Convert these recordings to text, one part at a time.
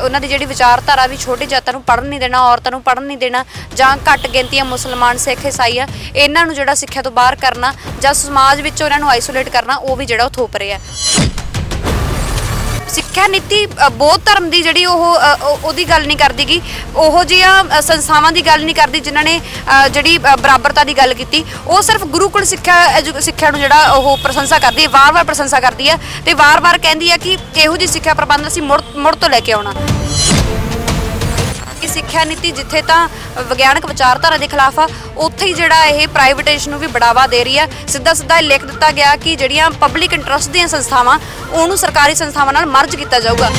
ਉਹਨਾਂ ਦੀ ਜਿਹੜੀ ਵਿਚਾਰਧਾਰਾ ਵੀ ਛੋਟੀ ਜਾਤਾਂ ਨੂੰ ਪੜ੍ਹਨ ਨਹੀਂ ਦੇਣਾ, ਔਰਤਾਂ ਨੂੰ ਪੜ੍ਹਨ ਨਹੀਂ ਦੇਣਾ, ਜਾਂ ਘੱਟ ਗਿਣਤੀਆਂ ਮੁਸਲਮਾਨ, ਸਿੱਖ, ਈਸਾਈ ਆ, ਇਹਨਾਂ ਨੂੰ ਜਿਹੜਾ ਸਿੱਖਿਆ ਤੋਂ ਬਾਹਰ ਕਰਨਾ ਜਾਂ ਸਮਾਜ ਵਿੱਚੋਂ ਇਹਨਾਂ ਨੂੰ ਆਈਸੋਲੇਟ ਕਰਨਾ, ਉਹ ਵੀ ਜਿਹੜਾ ਉਹ ਥੋਪ ਰਿਹਾ ਸਿੱਖਿਆ ਨੀਤੀ ਅ, ਬੌਧ ਧਰਮ ਦੀ ਜਿਹੜੀ ਉਹ ਅ, ਉਹ- ਉਹਦੀ ਗੱਲ ਨਹੀਂ ਕਰਦੀਗੀ। ਉਹੋ ਜਿਹੀਆਂ ਅ, ਸੰਸਥਾਵਾਂ ਦੀ ਗੱਲ ਨਹੀਂ ਕਰਦੀ ਜਿਨ੍ਹਾਂ ਨੇ ਅ, ਜਿਹੜੀ ਅ, ਬਰਾਬਰਤਾ ਦੀ ਗੱਲ ਕੀਤੀ। ਉਹ ਸਿਰਫ ਗੁਰੂਕੁਲ ਸਿੱਖਿਆ ਐਜੂ- ਸਿੱਖਿਆ ਨੂੰ ਜਿਹੜਾ ਉਹ ਪ੍ਰਸ਼ੰਸਾ ਕਰਦੀ ਹੈ ਵਾਰ-ਵਾਰ ਪ੍ਰਸ਼ੰਸਾ ਕਰਦੀ ਹੈ ਤੇ ਵਾਰ-ਵਾਰ ਕਹਿੰਦੀ ਹੈ ਕਿ ਇਹੋ ਜਿਹੀ ਸਿੱਖਿਆ ਪ੍ਰਬੰਧ ਅਸੀਂ ਮੁੜ ਮੁੜ ਤੋਂ ਲੈ ਕੇ ਆਉਣਾ। ਕਿ ਸਿੱਖਿਆ ਨੀਤੀ ਜਿੱਥੇ ਤਾਂ ਵਿਗਿਆਨਕ ਵਿਚਾਰਧਾਰਾ ਦੇ ਖਿਲਾਫ ਆ, ਉੱਥੇ ਹੀ ਜਿਹੜਾ ਇਹ ਪ੍ਰਾਈਵੇਟਾਈਜੇਸ਼ਨ ਨੂੰ ਵੀ ਬੜਾਵਾ ਦੇ ਰਹੀ ਆ। ਸਿੱਧਾ ਸਿੱਧਾ ਇਹ ਲਿਖ ਦਿੱਤਾ ਗਿਆ ਕਿ ਜਿਹੜੀਆਂ ਪਬਲਿਕ ਇੰਟਰਸਟ ਦੀਆਂ ਸੰਸਥਾਵਾਂ, ਉਹਨੂੰ ਸਰਕਾਰੀ ਸੰਸਥਾਵਾਂ ਨਾਲ ਮਰਜ ਕੀਤਾ ਜਾਊਗਾ।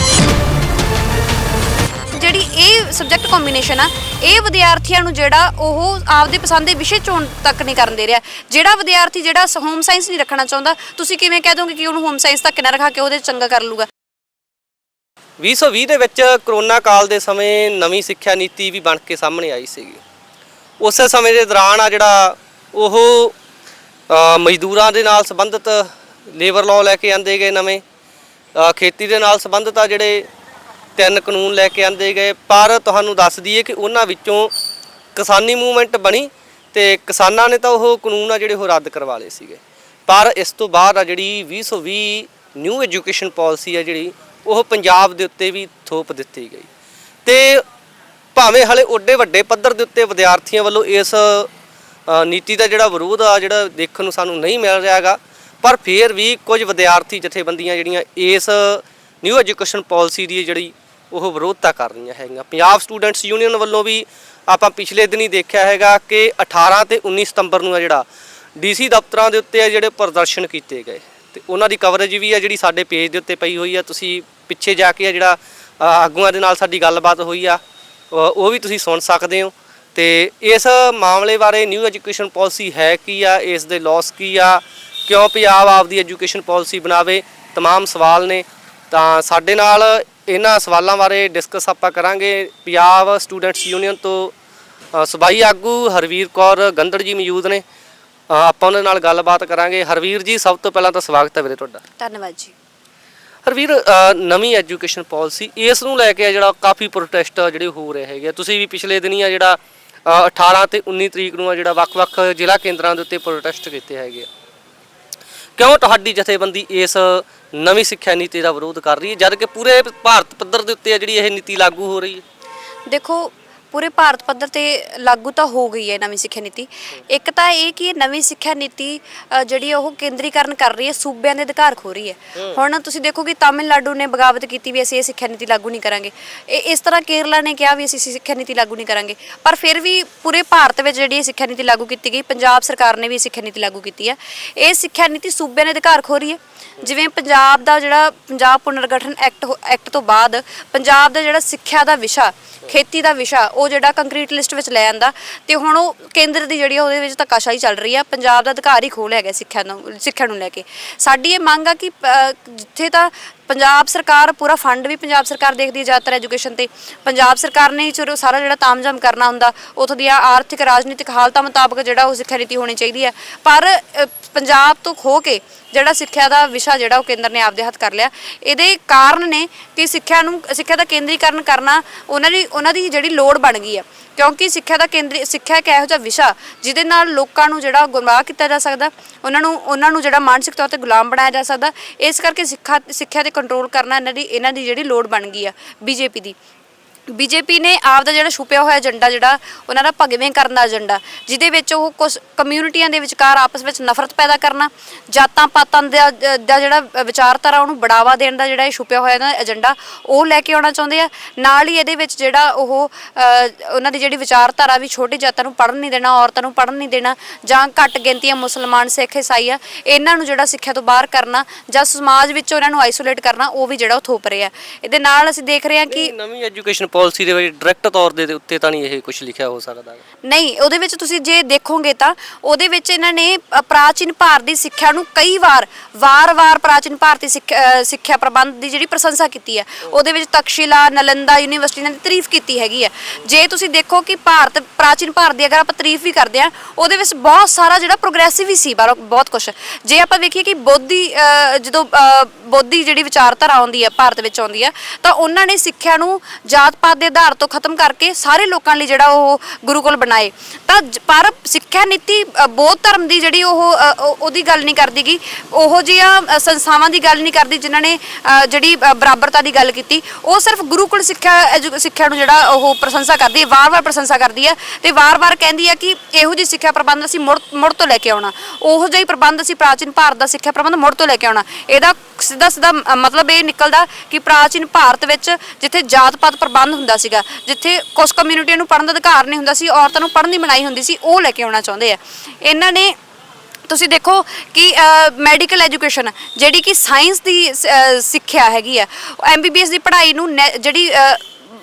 ਜਿਹੜੀ ਇਹ ਸਬਜੈਕਟ ਕੰਬੀਨੇਸ਼ਨ ਆ, ਇਹ ਵਿਦਿਆਰਥੀਆਂ ਨੂੰ ਜਿਹੜਾ ਉਹ ਆਪਦੇ ਪਸੰਦ ਦੇ ਵਿਸ਼ੇ ਚੋਣ ਤੱਕ ਨਹੀਂ ਕਰਨ ਦੇ ਰਿਹਾ। ਜਿਹੜਾ ਵਿਦਿਆਰਥੀ ਜਿਹੜਾ ਹੋਮ ਸਾਇੰਸ ਨਹੀਂ ਰੱਖਣਾ ਚਾਹੁੰਦਾ, ਤੁਸੀਂ ਕਿਵੇਂ ਕਹਿ ਦੋਗੇ ਕਿ ਉਹਨੂੰ ਹੋਮ ਸਾਇੰਸ ਤੱਕ ਨਾ ਰੱਖਾ ਕੇ ਉਹਦੇ ਚੰਗਾ ਕਰ ਲੂਗਾ 2020 ਦੇ ਵਿੱਚ ਕਰੋਨਾ ਕਾਲ ਦੇ ਸਮੇਂ ਨਵੀਂ ਸਿੱਖਿਆ ਨੀਤੀ ਵੀ ਬਣ ਕੇ ਸਾਹਮਣੇ ਆਈ ਸੀਗੀ। ਉਸੇ ਸਮੇਂ ਦੇ ਦੌਰਾਨ ਆ ਜਿਹੜਾ ਉਹ ਮਜ਼ਦੂਰਾਂ ਦੇ ਨਾਲ ਸੰਬੰਧਿਤ ਲੇਬਰ ਲਾਅ ਲੈ ਕੇ ਆਂਦੇ ਗਏ ਨਵੇਂ। ਖੇਤੀ ਦੇ ਨਾਲ ਸੰਬੰਧਿਤ ਆ ਜਿਹੜੇ ਤਿੰਨ ਕਾਨੂੰਨ ਲੈ ਕੇ ਆਂਦੇ ਗਏ। ਪਰ ਤੁਹਾਨੂੰ ਦੱਸ ਦਈਏ ਕਿ ਉਹਨਾਂ ਵਿੱਚੋਂ ਕਿਸਾਨੀ ਮੂਵਮੈਂਟ ਬਣੀ ਤੇ ਕਿਸਾਨਾਂ ਨੇ ਤਾਂ ਉਹ ਕਾਨੂੰਨ ਆ ਜਿਹੜੇ ਉਹ ਰੱਦ ਕਰਵਾ ਲਏ ਸੀਗੇ। ਪਰ ਇਸ ਤੋਂ ਬਾਅਦ ਆ ਜਿਹੜੀ 2020 ਨਿਊ ਐਜੂਕੇਸ਼ਨ ਪਾਲਿਸੀ ਆ ਜਿਹੜੀ ਉਹ ਪੰਜਾਬ ਦੇ ਉੱਤੇ ਵੀ ਥੋਪ ਦਿੱਤੀ ਗਈ। ਤੇ ਭਾਵੇਂ ਹਲੇ ਓਡੇ ਵੱਡੇ ਪੱਧਰ ਦੇ ਉੱਤੇ ਵਿਦਿਆਰਥੀਆਂ ਵੱਲੋਂ ਇਸ ਨੀਤੀ ਦਾ ਜਿਹੜਾ ਵਿਰੋਧ ਆ, ਜਿਹੜਾ ਦੇਖਣ ਨੂੰ ਸਾਨੂੰ ਨਹੀਂ ਮਿਲ ਰਿਹਾ ਹੈਗਾ, ਪਰ ਫਿਰ ਵੀ ਕੁਝ ਵਿਦਿਆਰਥੀ ਜਥੇਬੰਦੀਆਂ ਜਿਹੜੀਆਂ ਇਸ ਨਿਊ ਐਜੂਕੇਸ਼ਨ ਪਾਲਿਸੀ ਦੀ ਜਿਹੜੀ ਉਹ ਵਿਰੋਧਤਾ ਕਰ ਰਹੀਆਂ ਹੈਗੀਆਂ। ਪੰਜਾਬ ਸਟੂਡੈਂਟਸ ਯੂਨੀਅਨ ਵੱਲੋਂ ਵੀ ਆਪਾਂ ਪਿਛਲੇ ਦਿਨੀ ਦੇਖਿਆ ਹੈਗਾ ਕਿ 18 ਤੇ 19 ਸਤੰਬਰ ਨੂੰ ਆ ਜਿਹੜਾ ਡੀਸੀ ਦਫ਼ਤਰਾਂ ਦੇ ਉੱਤੇ ਜਿਹੜੇ ਪ੍ਰਦਰਸ਼ਨ ਕੀਤੇ ਗਏ। ਤੇ ਉਹਨਾਂ ਦੀ ਕਵਰੇਜ ਵੀ ਆ ਜਿਹੜੀ ਸਾਡੇ ਪੇਜ ਦੇ ਉੱਤੇ ਪਈ ਹੋਈ ਆ ਤੁਸੀਂ ਪਿੱਛੇ ਜਾ ਕੇ ਆ ਜਿਹੜਾ ਅ, ਆਗੂਆਂ ਦੇ ਨਾਲ ਸਾਡੀ ਗੱਲਬਾਤ ਹੋਈ ਆ ਅ, ਉਹ ਵੀ ਤੁਸੀਂ ਸੁਣ ਸਕਦੇ ਹੋ ਤੇ ਇਸ ਮਾਮਲੇ ਬਾਰੇ ਨਿਊ ਐਜੂਕੇਸ਼ਨ ਪਾਲਿਸੀ ਹੈ ਕੀ ਆ ਇਸ ਦੇ ਲਾਸ ਕੀ ਆ ਕਿਉਂ ਪੰਜਾਬ ਆਪਦੀ ਐਜੂਕੇਸ਼ਨ ਪਾਲਿਸੀ ਬਣਾਵੇ तमाम ਸਵਾਲ ਨੇ ਤਾਂ ਸਾਡੇ ਨਾਲ ਇਹਨਾਂ ਸਵਾਲਾਂ ਬਾਰੇ ਡਿਸਕਸ ਆਪਾਂ ਕਰਾਂਗੇ ਪੰਜਾਬ ਸਟੂਡੈਂਟਸ ਯੂਨੀਅਨ ਤੋਂ ਅ, ਸੂਬਾਈ ਆਗੂ ਹਰਵੀਰ ਕੌਰ ਗੰਦੜ ਜੀ ਮੌਜੂਦ ਨੇ ਅ, ਆਪਾਂ ਉਹਨਾਂ ਨਾਲ ਗੱਲਬਾਤ ਕਰਾਂਗੇ। ਹਰਵੀਰ ਜੀ ਸਭ ਤੋਂ ਪਹਿਲਾਂ ਤਾਂ ਸਵਾਗਤ ਹੈ ਵੀਰੇ ਤੁਹਾਡਾ। ਧੰਨਵਾਦ ਜੀ। ਹਰਵੀਰ ਅ, ਨਵੀਂ ਐਜੂਕੇਸ਼ਨ ਪਾਲਿਸੀ ਇਸ ਨੂੰ ਲੈ ਕੇ ਜਿਹੜਾ ਕਾਫੀ ਪ੍ਰੋਟੈਸਟ ਜਿਹੜੇ ਹੋ ਰਹੇ ਹੈਗੇ ਆ। ਤੁਸੀਂ ਵੀ ਪਿਛਲੇ ਦਿਨੀ ਆ ਜਿਹੜਾ ਅ, 18 ਤੇ 19 ਤਰੀਕ ਨੂੰ ਆ ਜਿਹੜਾ ਵੱਖ-ਵੱਖ ਜ਼ਿਲ੍ਹਾ ਕੇਂਦਰਾਂ ਦੇ ਉੱਤੇ ਪ੍ਰੋਟੈਸਟ ਕੀਤੇ ਹੈਗੇ ਆ। ਕਿਉਂ ਤੁਹਾਡੀ ਜਥੇਬੰਦੀ ਇਸ ਨਵੀਂ ਸਿੱਖਿਆ ਨੀਤੀ ਦਾ ਵਿਰੋਧ ਕਰ ਰਹੀ ਹੈ ਜਦ ਕਿ ਪੂਰੇ ਭਾਰਤ ਪੱਧਰ ਦੇ ਉੱਤੇ ਆ ਜਿਹੜੀ ਇਹ ਨੀਤੀ ਲਾਗੂ ਹੋ ਰਹੀ ਹੈ? ਦੇਖੋ ਪੂਰੇ ਭਾਰਤ ਪੱਧਰ ਤੇ ਲਾਗੂ ਤਾਂ ਹੋ ਗਈ ਹੈ ਨਵੀਂ ਸਿੱਖਿਆ ਨੀਤੀ। ਇੱਕ ਤਾਂ ਇਹ ਕਿ ਨਵੀਂ ਸਿੱਖਿਆ ਨੀਤੀ ਅ, ਜਿਹੜੀ ਉਹ ਕੇਂਦਰੀਕਰਨ ਕਰ ਰਹੀ ਹੈ ਸੂਬਿਆਂ ਦੇ ਅਧਿਕਾਰ ਖੋ ਰਹੀ ਹੈ। ਹੁਣ ਤੁਸੀਂ ਦੇਖੋ ਕਿ ਤਾਮਿਲਨਾਡੂ ਨੇ ਬਗਾਵਤ ਕੀਤੀ ਵੀ ਅਸੀਂ ਇਹ ਸਿੱਖਿਆ ਨੀਤੀ ਲਾਗੂ ਨਹੀਂ ਕਰਾਂਗੇ। ਇਹ ਇਸ ਤਰ੍ਹਾਂ ਕੇਰਲਾ ਨੇ ਕਿਹਾ ਵੀ ਅਸੀਂ ਸਿੱਖਿਆ ਨੀਤੀ ਲਾਗੂ ਨਹੀਂ ਕਰਾਂਗੇ। ਪਰ ਫਿਰ ਵੀ ਪੂਰੇ ਭਾਰਤ ਵਿੱਚ ਜਿਹੜੀ ਇਹ ਸਿੱਖਿਆ ਨੀਤੀ ਲਾਗੂ ਕੀਤੀ ਗਈ ਪੰਜਾਬ ਸਰਕਾਰ ਨੇ ਵੀ ਇਹ ਸਿੱਖਿਆ ਨੀਤੀ ਲਾਗੂ ਕੀਤੀ ਹੈ। ਇਹ ਸਿੱਖਿਆ ਨੀਤੀ ਸੂਬਿਆਂ ਦੇ ਅਧਿਕਾਰ ਖੋ ਰਹੀ ਹੈ। ਜਿਵੇਂ ਪੰਜਾਬ ਦਾ ਜਿਹੜਾ ਪੰਜਾਬ ਪੁਨਰਗਠਨ ਐਕਟ ਐਕਟ ਤੋਂ ਬਾਅਦ ਪੰਜਾਬ ਦਾ ਜਿਹੜਾ ਸਿੱਖਿਆ ਦਾ ਵਿਸ਼ਾ ਖੇਤੀ ਦਾ ਵਿਸ਼ਾ ਉਹ ਉਹ ਜਿਹੜਾ ਕੰਕਰੀਟ ਲਿਸਟ ਵਿੱਚ ਲੈ ਆਂਦਾ ਤੇ ਹੁਣ ਉਹ ਕੇਂਦਰ ਦੀ ਜਿਹੜੀ ਆ ਉਹਦੇ ਵਿੱਚ ਧੱਕਾਸ਼ਾਹੀ ਚੱਲ ਰਹੀ ਆ ਪੰਜਾਬ ਦਾ ਅਧਿਕਾਰ ਹੀ ਖੋਹ ਹੈਗਾ ਸਿੱਖਿਆ ਨੂੰ ਸਿੱਖਿਆ ਨੂੰ ਲੈ ਕੇ। ਸਾਡੀ ਇਹ ਮੰਗ ਆ ਕਿ ਅ, ਜਿੱਥੇ ਤਾਂ ਪੰਜਾਬ ਸਰਕਾਰ, ਪੂਰਾ ਫੰਡ ਵੀ ਪੰਜਾਬ ਸਰਕਾਰ ਦੇਖਦੀ ਹੈ ਜ਼ਿਆਦਾਤਰ ਐਜੂਕੇਸ਼ਨ ਤੇ। ਪੰਜਾਬ ਸਰਕਾਰ ਨੇ ਹੀ ਚਲੋ ਸਾਰਾ ਜਿਹੜਾ ਤਾਮਝਾਮ ਕਰਨਾ ਹੁੰਦਾ, ਉਥੋਂ ਦੀਆਂ ਆਰਥਿਕ, ਰਾਜਨੀਤਿਕ ਹਾਲਤਾਂ ਮੁਤਾਬਕ ਜਿਹੜਾ ਉਹ ਸਿੱਖਿਆ ਨੀਤੀ ਹੋਣੀ ਚਾਹੀਦੀ ਹੈ। ਪਰ ਪੰਜਾਬ ਤੋਂ ਖੋ ਕੇ ਜਿਹੜਾ ਸਿੱਖਿਆ ਦਾ ਵਿਸ਼ਾ ਜਿਹੜਾ ਉਹ ਕੇਂਦਰ ਨੇ ਆਪਦੇ ਹੱਥ ਕਰ ਲਿਆ। ਇਹਦੇ ਕਾਰਨ ਨੇ ਕਿ ਸਿੱਖਿਆ ਨੂੰ ਸਿੱਖਿਆ ਦਾ ਕੇਂਦਰੀਕਰਨ ਕਰਨਾ, ਉਹਨਾਂ ਦੀ ਉਹਨਾਂ ਦੀ ਜਿਹੜੀ ਲੋੜ ਬਣ ਗਈ ਹੈ। ਕਿਉਂਕਿ ਸਿੱਖਿਆ ਦਾ ਕੇਂਦਰੀ, ਸਿੱਖਿਆ ਇੱਕ ਇਹੋ ਜਿਹਾ ਵਿਸ਼ਾ ਜਿਹਦੇ ਨਾਲ ਲੋਕਾਂ ਨੂੰ ਜਿਹੜਾ ਗੁੰਮਰਾਹ ਕੀਤਾ ਜਾ ਸਕਦਾ, ਉਹਨਾਂ ਨੂੰ ਉਹਨਾਂ ਨੂੰ ਜਿਹੜਾ ਮਾਨਸਿਕ ਤੌਰ ਤੇ ਗੁਲਾਮ ਬਣਾਇਆ ਜਾ ਸਕਦਾ, ਇਸ ਕਰਕੇ ਸਿੱਖਾ, ਸਿੱਖਿਆ ਤੇ ਕੰਟਰੋਲ ਕਰਨਾ ਇਹਨਾਂ ਦੀ ਇਹਨਾਂ ਦੀ ਜਿਹੜੀ ਲੋੜ ਬਣ ਗਈ ਆ, ਬੀਜੇਪੀ ਦੀ। ਬੀਜੇਪੀ ਨੇ ਆਪ ਦਾ ਜਿਹੜਾ ਛੁਪਿਆ ਹੋਇਆ ਏਜੰਡਾ ਜਿਹੜਾ, ਉਹਨਾਂ ਦਾ ਭਗਵੇਂ ਕਰਨ ਦਾ ਏਜੰਡਾ, ਜਿਹਦੇ ਵਿੱਚ ਉਹ ਕੁਝ ਕਮਿਊਨਿਟੀਆਂ ਦੇ ਵਿਚਕਾਰ ਆਪਸ ਵਿੱਚ ਨਫ਼ਰਤ ਪੈਦਾ ਕਰਨਾ, ਜਾਤਾਂ ਪਾਤਾਂ ਦਾ ਦਾ ਜਿਹੜਾ ਵਿਚਾਰਧਾਰਾ ਉਹਨੂੰ ਬੜਾਵਾ ਦੇਣ ਦਾ ਜਿਹੜਾ ਇਹ ਛੁਪਿਆ ਹੋਇਆ ਇਹਨਾਂ ਏਜੰਡਾ, ਉਹ ਲੈ ਕੇ ਆਉਣਾ ਚਾਹੁੰਦੇ ਆ। ਨਾਲ ਹੀ ਇਹਦੇ ਵਿੱਚ ਜਿਹੜਾ ਉਹ ਉਹਨਾਂ ਦੀ ਜਿਹੜੀ ਵਿਚਾਰਧਾਰਾ ਵੀ ਛੋਟੀ ਜਾਤਾਂ ਨੂੰ ਪੜ੍ਹਨ ਨਹੀਂ ਦੇਣਾ, ਔਰਤਾਂ ਨੂੰ ਪੜ੍ਹਨ ਨਹੀਂ ਦੇਣਾ, ਜਾਂ ਘੱਟ ਗਿਣਤੀਆਂ ਮੁਸਲਮਾਨ, ਸਿੱਖ, ਈਸਾਈ ਆ, ਇਹਨਾਂ ਨੂੰ ਜਿਹੜਾ ਸਿੱਖਿਆ ਤੋਂ ਬਾਹਰ ਕਰਨਾ, ਜਾਂ ਸਮਾਜ ਵਿੱਚ ਉਹਨਾਂ ਨੂੰ ਆਈਸੋਲੇਟ ਕਰਨਾ, ਉਹ ਵੀ ਜਿਹੜਾ ਉਹ ਥੋਪ ਰਿਹਾ। ਇਹਦੇ ਨਾਲ ਅਸੀਂ ਦੇਖ ਰਹੇ ਹਾਂ ਕਿ ਨਵੀਂ ਐਜੂਕੇਸ਼ਨ ਪਾਲਿਸੀ ਦੇ ਵਿੱਚ ਡਾਇਰੈਕਟ ਤੌਰ ਦੇ ਉੱਤੇ ਤਾਂ ਨਹੀਂ ਇਹ ਕੁਝ ਲਿਖਿਆ ਹੋ ਸਕਦਾ। ਨਹੀਂ ਉਹਦੇ ਵਿੱਚ ਤੁਸੀਂ ਜੇ ਦੇਖੋਗੇ ਤਾਂ ਉਹਦੇ ਵਿੱਚ ਇਹਨਾਂ ਨੇ ਅ, ਪ੍ਰਾਚੀਨ ਭਾਰਤ ਦੀ ਸਿੱਖਿਆ ਨੂੰ ਕਈ ਵਾਰ ਵਾਰ-ਵਾਰ ਪ੍ਰਾਚੀਨ ਭਾਰਤੀ ਸਿੱਖ- ਅ, ਸਿੱਖਿਆ ਪ੍ਰਬੰਧ ਦੀ ਜਿਹੜੀ ਪ੍ਰਸ਼ੰਸਾ ਕੀਤੀ ਹੈ ਉਹਦੇ ਵਿੱਚ ਤਕਸ਼ਿਲਾ ਨਲੰਦਾ ਯੂਨੀਵਰਸਿਟੀ ਨੇ ਤਾਰੀਫ ਕੀਤੀ ਹੈਗੀ ਹੈ। ਜੇ ਤੁਸੀਂ ਦੇਖੋ ਕਿ ਭਾਰਤ ਪ੍ਰਾਚੀਨ ਭਾਰਤ ਦੀ ਅਗਰ ਆਪਾਂ ਤਾਰੀਫ ਵੀ ਕਰਦੇ ਹਾਂ ਉਹਦੇ ਵਿੱਚ ਬਹੁਤ ਸਾਰਾ ਜਿਹੜਾ ਪ੍ਰੋਗਰੈਸਿਵ ਹੀ ਸੀ ਬਾਹਰੋਂ ਬਹੁਤ ਕੁਝ ਜੇ ਆਪਾਂ ਵੇਖੀਏ ਕਿ ਬੋਧੀ ਅ, ਜਦੋਂ ਅ, ਬੋਧੀ ਜਿਹੜੀ ਵਿਚਾਰਧਾਰਾ ਆਉਂਦੀ ਹੈ, ਭਾਰਤ ਵਿੱਚ ਆਉਂਦੀ ਹੈ, ਤਾਂ ਉਹਨਾਂ ਨੇ ਸਿੱਖਿਆ ਨੂੰ ਜਾਤ ਪਾਤ ਦੇ ਆਧਾਰ ਤੋਂ ਖਤਮ ਕਰਕੇ ਸਾਰੇ ਲੋਕਾਂ ਲਈ ਜਿਹੜਾ ਉਹ ਗੁਰੂਕੁਲ ਬਣਾਏ। ਤਾਂ ਜ- ਪਰ ਸਿੱਖਿਆ ਨੀਤੀ ਬੋਧ ਧਰਮ ਦੀ ਜਿਹੜੀ ਉਹ ਉਹਦੀ ਗੱਲ ਨਹੀਂ ਕਰਦੀ ਗੀ। ਉਹੋ ਜਿਹੀਆਂ ਸੰਸਥਾਵਾਂ ਦੀ ਗੱਲ ਨਹੀਂ ਕਰਦੀ ਜਿਨ੍ਹਾਂ ਨੇ ਜਿਹੜੀ ਬਰਾਬਰਤਾ ਦੀ ਗੱਲ ਕੀਤੀ। ਉਹ ਸਿਰਫ ਗੁਰੂਕੁਲ ਸਿੱਖਿਆ, ਐਜੂ- ਸਿੱਖਿਆ ਨੂੰ ਜਿਹੜਾ ਉਹ ਪ੍ਰਸ਼ੰਸਾ ਕਰਦੀ ਹੈ, ਵਾਰ-ਵਾਰ ਪ੍ਰਸ਼ੰਸਾ ਕਰਦੀ ਹੈ ਤੇ ਵਾਰ-ਵਾਰ ਕਹਿੰਦੀ ਹੈ ਕਿ ਇਹੋ ਜਿਹੀ ਸਿੱਖਿਆ ਪ੍ਰਬੰਧ ਅਸੀਂ ਮੁੜ ਮੁੜ ਤੋਂ ਲੈ ਕੇ ਆਉਣਾ। ਉਹੋ ਜਿਹਾ ਪ੍ਰਬੰਧ ਅਸੀਂ ਪ੍ਰਾਚੀਨ ਭਾਰਤ ਦਾ ਸਿੱਖਿਆ ਪ੍ਰਬੰਧ ਮੁੜ ਤੋਂ ਲੈ ਕੇ ਆਉਣਾ। ਇਹਦਾ ਸਿੱਧਾ ਸਿੱਧਾ ਮਤਲਬ ਇਹ ਨਿਕਲਦਾ ਕਿ ਪ੍ਰਾਚੀਨ ਭਾਰਤ ਵਿੱਚ ਜਿੱਥੇ ਜਾਤ-ਪਾਤ ਪ੍ਰਬੰਧ ਹੁੰਦਾ ਸੀਗਾ ਜਿੱਥੇ ਕੁਝ ਕਮਿਊਨਿਟੀਆਂ ਨੂੰ ਪੜ੍ਹਨ ਦਾ ਅਧਿਕਾਰ ਨਹੀਂ ਹੁੰਦਾ ਸੀ ਔਰਤਾਂ ਨੂੰ ਪੜ੍ਹਨ ਦੀ ਮਨਾਹੀ ਹੁੰਦੀ ਸੀ ਉਹ ਲੈ ਕੇ ਆਉਣਾ ਚਾਹੁੰਦੇ ਆ। ਇਹਨਾਂ ਨੇ ਤੁਸੀਂ ਦੇਖੋ ਕਿ ਮੈਡੀਕਲ ਐਜੂਕੇਸ਼ਨ ਜਿਹੜੀ ਕਿ ਸਾਇੰਸ ਦੀ ਸ- ਅ, ਸਿੱਖਿਆ ਹੈਗੀ ਆ ਐਮਬੀਬੀਐਸ ਦੀ ਪੜ੍ਹਾਈ ਨੂੰ ਨੈ- ਜਿਹੜੀ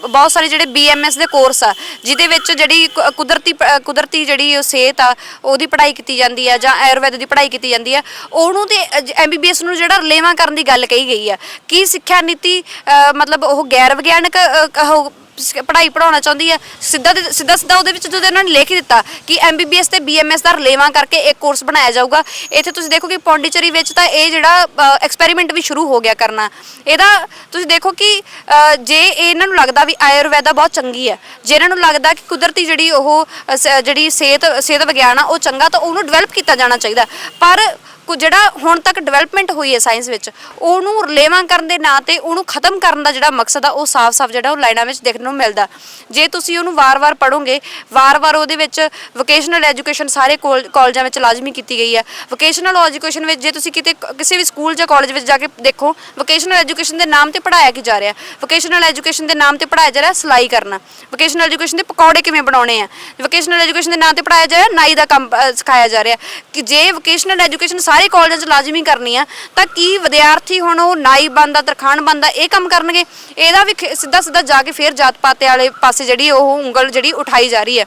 ਬਹੁਤ ਸਾਰੇ ਜਿਹੜੇ ਬੀਐਮਐਸ ਦੇ ਕੋਰਸ ਆ ਜਿਹਦੇ ਵਿੱਚ ਜਿਹੜੀ ਕੁ- ਕੁਦਰਤੀ ਪ- ਕੁਦਰਤੀ ਜਿਹੜੀ ਉਹ ਸਿਹਤ ਆ ਉਹਦੀ ਪੜ੍ਹਾਈ ਕੀਤੀ ਜਾਂਦੀ ਆ ਜਾਂ ਆਯੁਰਵੈਦ ਦੀ ਪੜ੍ਹਾਈ ਕੀਤੀ ਜਾਂਦੀ ਆ ਉਹਨੂੰ ਤੇ ਐਮਬੀਬੀਐਸ ਨੂੰ ਜਿਹੜਾ ਰਲੇਵਾਂ ਕਰਨ ਦੀ ਗੱਲ ਕਹੀ ਗਈ ਆ। ਕੀ ਸਿੱਖਿਆ ਨੀਤੀ ਅ, ਮਤਲਬ ਉਹ ਗੈਰ ਵਿਗਿਆਨਕ ਅ, ਉਹ ਸ- ਪੜ੍ਹਾਈ ਪੜਾਉਣਾ ਚਾਹੁੰਦੀ ਹੈ ਸਿੱਧਾ ਤੇ- ਸਿੱਧਾ ਸਿੱਧਾ ਉਹਦੇ ਵਿੱਚ ਜਦੋਂ ਇਹਨਾਂ ਨੇ ਲਿਖ ਹੀ ਦਿੱਤਾ ਕਿ ਐਮਬੀਬੀਐਸ ਤੇ ਬੀਐਮਐਸ ਦਾ ਰਲੇਵਾਂ ਕਰਕੇ ਇੱਕ ਕੋਰਸ ਬਣਾਇਆ ਜਾਊਗਾ ਇੱਥੇ ਤੁਸੀਂ ਦੇਖੋ ਕਿ ਪੌਂਡੀਚਰੀ ਵਿੱਚ ਤਾਂ ਇਹ ਜਿਹੜਾ ਐਕਸਪੈਰੀਮੈਂਟ ਵੀ ਸ਼ੁਰੂ ਹੋ ਗਿਆ ਕਰਨਾ। ਇਹਦਾ ਤੁਸੀਂ ਦੇਖੋ ਕਿ ਅ, ਜੇ ਇਹਨਾਂ ਨੂੰ ਲੱਗਦਾ ਵੀ ਆਯੁਰਵੈਦਾ ਬਹੁਤ ਚੰਗੀ ਹੈ ਜੇ ਇਹਨਾਂ ਨੂੰ ਲੱਗਦਾ ਕਿ ਕੁਦਰਤੀ ਜਿਹੜੀ ਉਹ ਅ, ਸ- ਜਿਹੜੀ ਸਿਹਤ ਸਿਹਤ ਵਿਗਿਆਨ ਆ ਉਹ ਚੰਗਾ ਤਾਂ ਉਹਨੂੰ ਡਿਵੈਲਪ ਕੀਤਾ ਜਾਣਾ ਚਾਹੀਦਾ। ਪਰ ਕੁ ਜਿਹੜਾ ਹੁਣ ਤੱਕ ਡਿਵੈਲਪਮੈਂਟ ਹੋਈ ਹੈ ਸਾਇੰਸ ਵਿੱਚ, ਉਹਨੂੰ ਰਲੇਵਾਂ ਕਰਨ ਦੇ ਨਾਂ ਤੇ ਉਹਨੂੰ ਖਤਮ ਕਰਨ ਦਾ ਜਿਹੜਾ ਮਕਸਦ ਆ, ਉਹ ਸਾਫ਼-ਸਾਫ਼ ਜਿਹੜਾ ਉਹ ਲਾਈਨਾਂ ਵਿੱਚ ਦੇਖਣ ਨੂੰ ਮਿਲਦਾ। ਜੇ ਤੁਸੀਂ ਉਹਨੂੰ ਵਾਰ-ਵਾਰ ਪੜੋਗੇ ਵਾਰ-ਵਾਰ ਉਹਦੇ ਵਿੱਚ ਵੋਕੇਸ਼ਨਲ ਐਜੂਕੇਸ਼ਨ ਸਾਰੇ ਕੋਲ- ਕਾਲਜਾਂ ਵਿੱਚ ਲਾਜ਼ਮੀ ਕੀਤੀ ਗਈ ਹੈ। ਵੋਕੇਸ਼ਨਲ ਐਜੂਕੇਸ਼ਨ ਵਿੱਚ ਜੇ ਤੁਸੀਂ ਕਿਤੇ ਕਿਸੇ ਵੀ ਸਕੂਲ ਜਾਂ ਕਾਲਜ ਵਿੱਚ ਜਾ ਕੇ ਦੇਖੋ ਵੋਕੇਸ਼ਨਲ ਐਜੂਕੇਸ਼ਨ ਦੇ ਨਾਮ ਤੇ ਪੜਾਇਆ ਕੀ ਜਾ ਰਿਹਾ? ਵੋਕੇਸ਼ਨਲ ਐਜੂਕੇਸ਼ਨ ਦੇ ਨਾਮ ਤੇ ਪੜਾਇਆ ਜਾ ਰਿਹਾ ਸਿਲਾਈ ਕਰਨਾ। ਵੋਕੇਸ਼ਨਲ ਐਜੂਕੇਸ਼ਨ ਦੇ ਪਕੌੜੇ ਕਿਵੇਂ ਬਣਾਉਣੇ ਆ? ਵੋਕੇਸ਼ਨਲ ਐਜੂਕੇਸ਼ਨ ਦੇ ਨਾਮ ਤੇ ਪੜਾਇਆ ਜਾ ਰਿਹਾ, ਨਾਈ ਦਾ ਕੰਮ ਸਿਖਾਇਆ ਜਾ ਰਿਹਾ। ਕਿ ਜੇ ਵੋਕੇਸ਼ਨਲ ਐਜੂਕੇਸ਼ਨ ਸਾਰੇ ਕਾਲਜਾਂ 'ਚ ਲਾਜ਼ਮੀ ਕਰਨੀ ਆ, ਤਾਂ ਕੀ ਵਿਦਿਆਰਥੀ ਹੁਣ ਉਹ ਨਾਈ ਬੰਦਾ, ਤਰਖਾਣ ਬੰਦਾ ਇਹ ਕੰਮ ਕਰਨਗੇ? ਇਹਦਾ ਵੀ ਸਿੱਧਾ ਸਿੱਧਾ ਜਾ ਕੇ ਫੇਰ ਜਾਤ ਪਾਤ ਵਾਲੇ ਪਾਸੇ ਜਿਹੜੀ ਉਹ ਉਂਗਲ ਜਿਹੜੀ ਉਠਾਈ ਜਾ ਰਹੀ ਹੈ।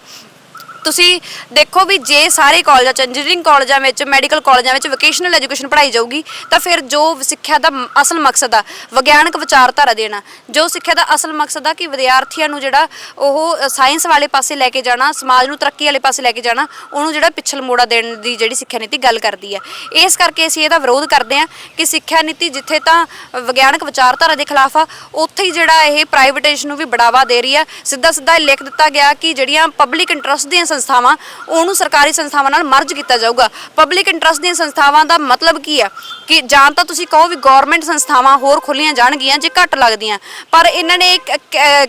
ਤੁਸੀਂ ਦੇਖੋ ਵੀ ਜੇ ਸਾਰੇ ਕਾਲਜਾਂ ਚ ਇੰਜੀਨੀਅਰਿੰਗ ਕਾਲਜਾਂ ਵਿੱਚ ਮੈਡੀਕਲ ਕਾਲਜਾਂ ਵਿੱਚ ਵੋਕੇਸ਼ਨਲ ਐਜੂਕੇਸ਼ਨ ਪੜ੍ਹਾਈ ਜਾਊਗੀ, ਤਾਂ ਫਿਰ ਜੋ ਸਿੱਖਿਆ ਦਾ ਮ- ਅਸਲ ਮਕਸਦ ਆ, ਵਿਗਿਆਨਕ ਵਿਚਾਰਧਾਰਾ ਦੇਣਾ। ਜੋ ਸਿੱਖਿਆ ਦਾ ਅਸਲ ਮਕਸਦ ਆ ਕਿ ਵਿਦਿਆਰਥੀਆਂ ਨੂੰ ਜਿਹੜਾ ਉਹ ਸਾਇੰਸ ਵਾਲੇ ਪਾਸੇ ਲੈ ਕੇ ਜਾਣਾ, ਸਮਾਜ ਨੂੰ ਤਰੱਕੀ ਵਾਲੇ ਪਾਸੇ ਲੈ ਕੇ ਜਾਣਾ, ਉਹਨੂੰ ਜਿਹੜਾ ਪਿੱਛਲ ਮੋੜਾ ਦੇਣ ਦੀ ਜਿਹੜੀ ਸਿੱਖਿਆ ਨੀਤੀ ਗੱਲ ਕਰਦੀ ਹੈ ਇਸ ਕਰਕੇ ਅਸੀਂ ਇਹਦਾ ਵਿਰੋਧ ਕਰਦੇ ਹਾਂ ਕਿ ਸਿੱਖਿਆ ਨੀਤੀ ਜਿੱਥੇ ਤਾਂ ਵਿਗਿਆਨਕ ਵਿਚਾਰਧਾਰਾ ਦੇ ਖਿਲਾਫ ਆ, ਉੱਥੇ ਹੀ ਜਿਹੜਾ ਇਹ ਪ੍ਰਾਈਵੇਟਾਈਜੇਸ਼ਨ ਨੂੰ ਵੀ ਬੜਾਵਾ ਦੇ ਰਹੀ ਆ। ਸਿੱਧਾ ਸਿੱਧਾ ਇਹ ਲਿਖ ਦਿੱਤਾ ਗਿਆ ਕਿ ਜਿਹੜੀਆਂ ਪਬਲਿਕ ਇੰਟਰਸਟ ਦੀਆਂ ਸੰਸਥਾਵਾਂ, ਉਹਨੂੰ ਸਰਕਾਰੀ ਸੰਸਥਾਵਾਂ ਨਾਲ ਮਰਜ ਕੀਤਾ ਜਾਊਗਾ। ਪਬਲਿਕ ਇੰਟਰਸਟ ਦੀਆਂ ਸੰਸਥਾਵਾਂ ਦਾ ਮਤਲਬ ਕੀ ਆ ਕਿ ਜਾਂ ਤਾਂ ਤੁਸੀਂ ਕਹੋ ਵੀ ਗਵਰਨਮੈਂਟ ਸੰਸਥਾਵਾਂ ਹੋਰ ਖੁੱਲੀਆਂ ਜਾਣਗੀਆਂ ਜੇ ਘੱਟ ਲੱਗਦੀਆਂ। ਪਰ ਇਹਨਾਂ ਨੇ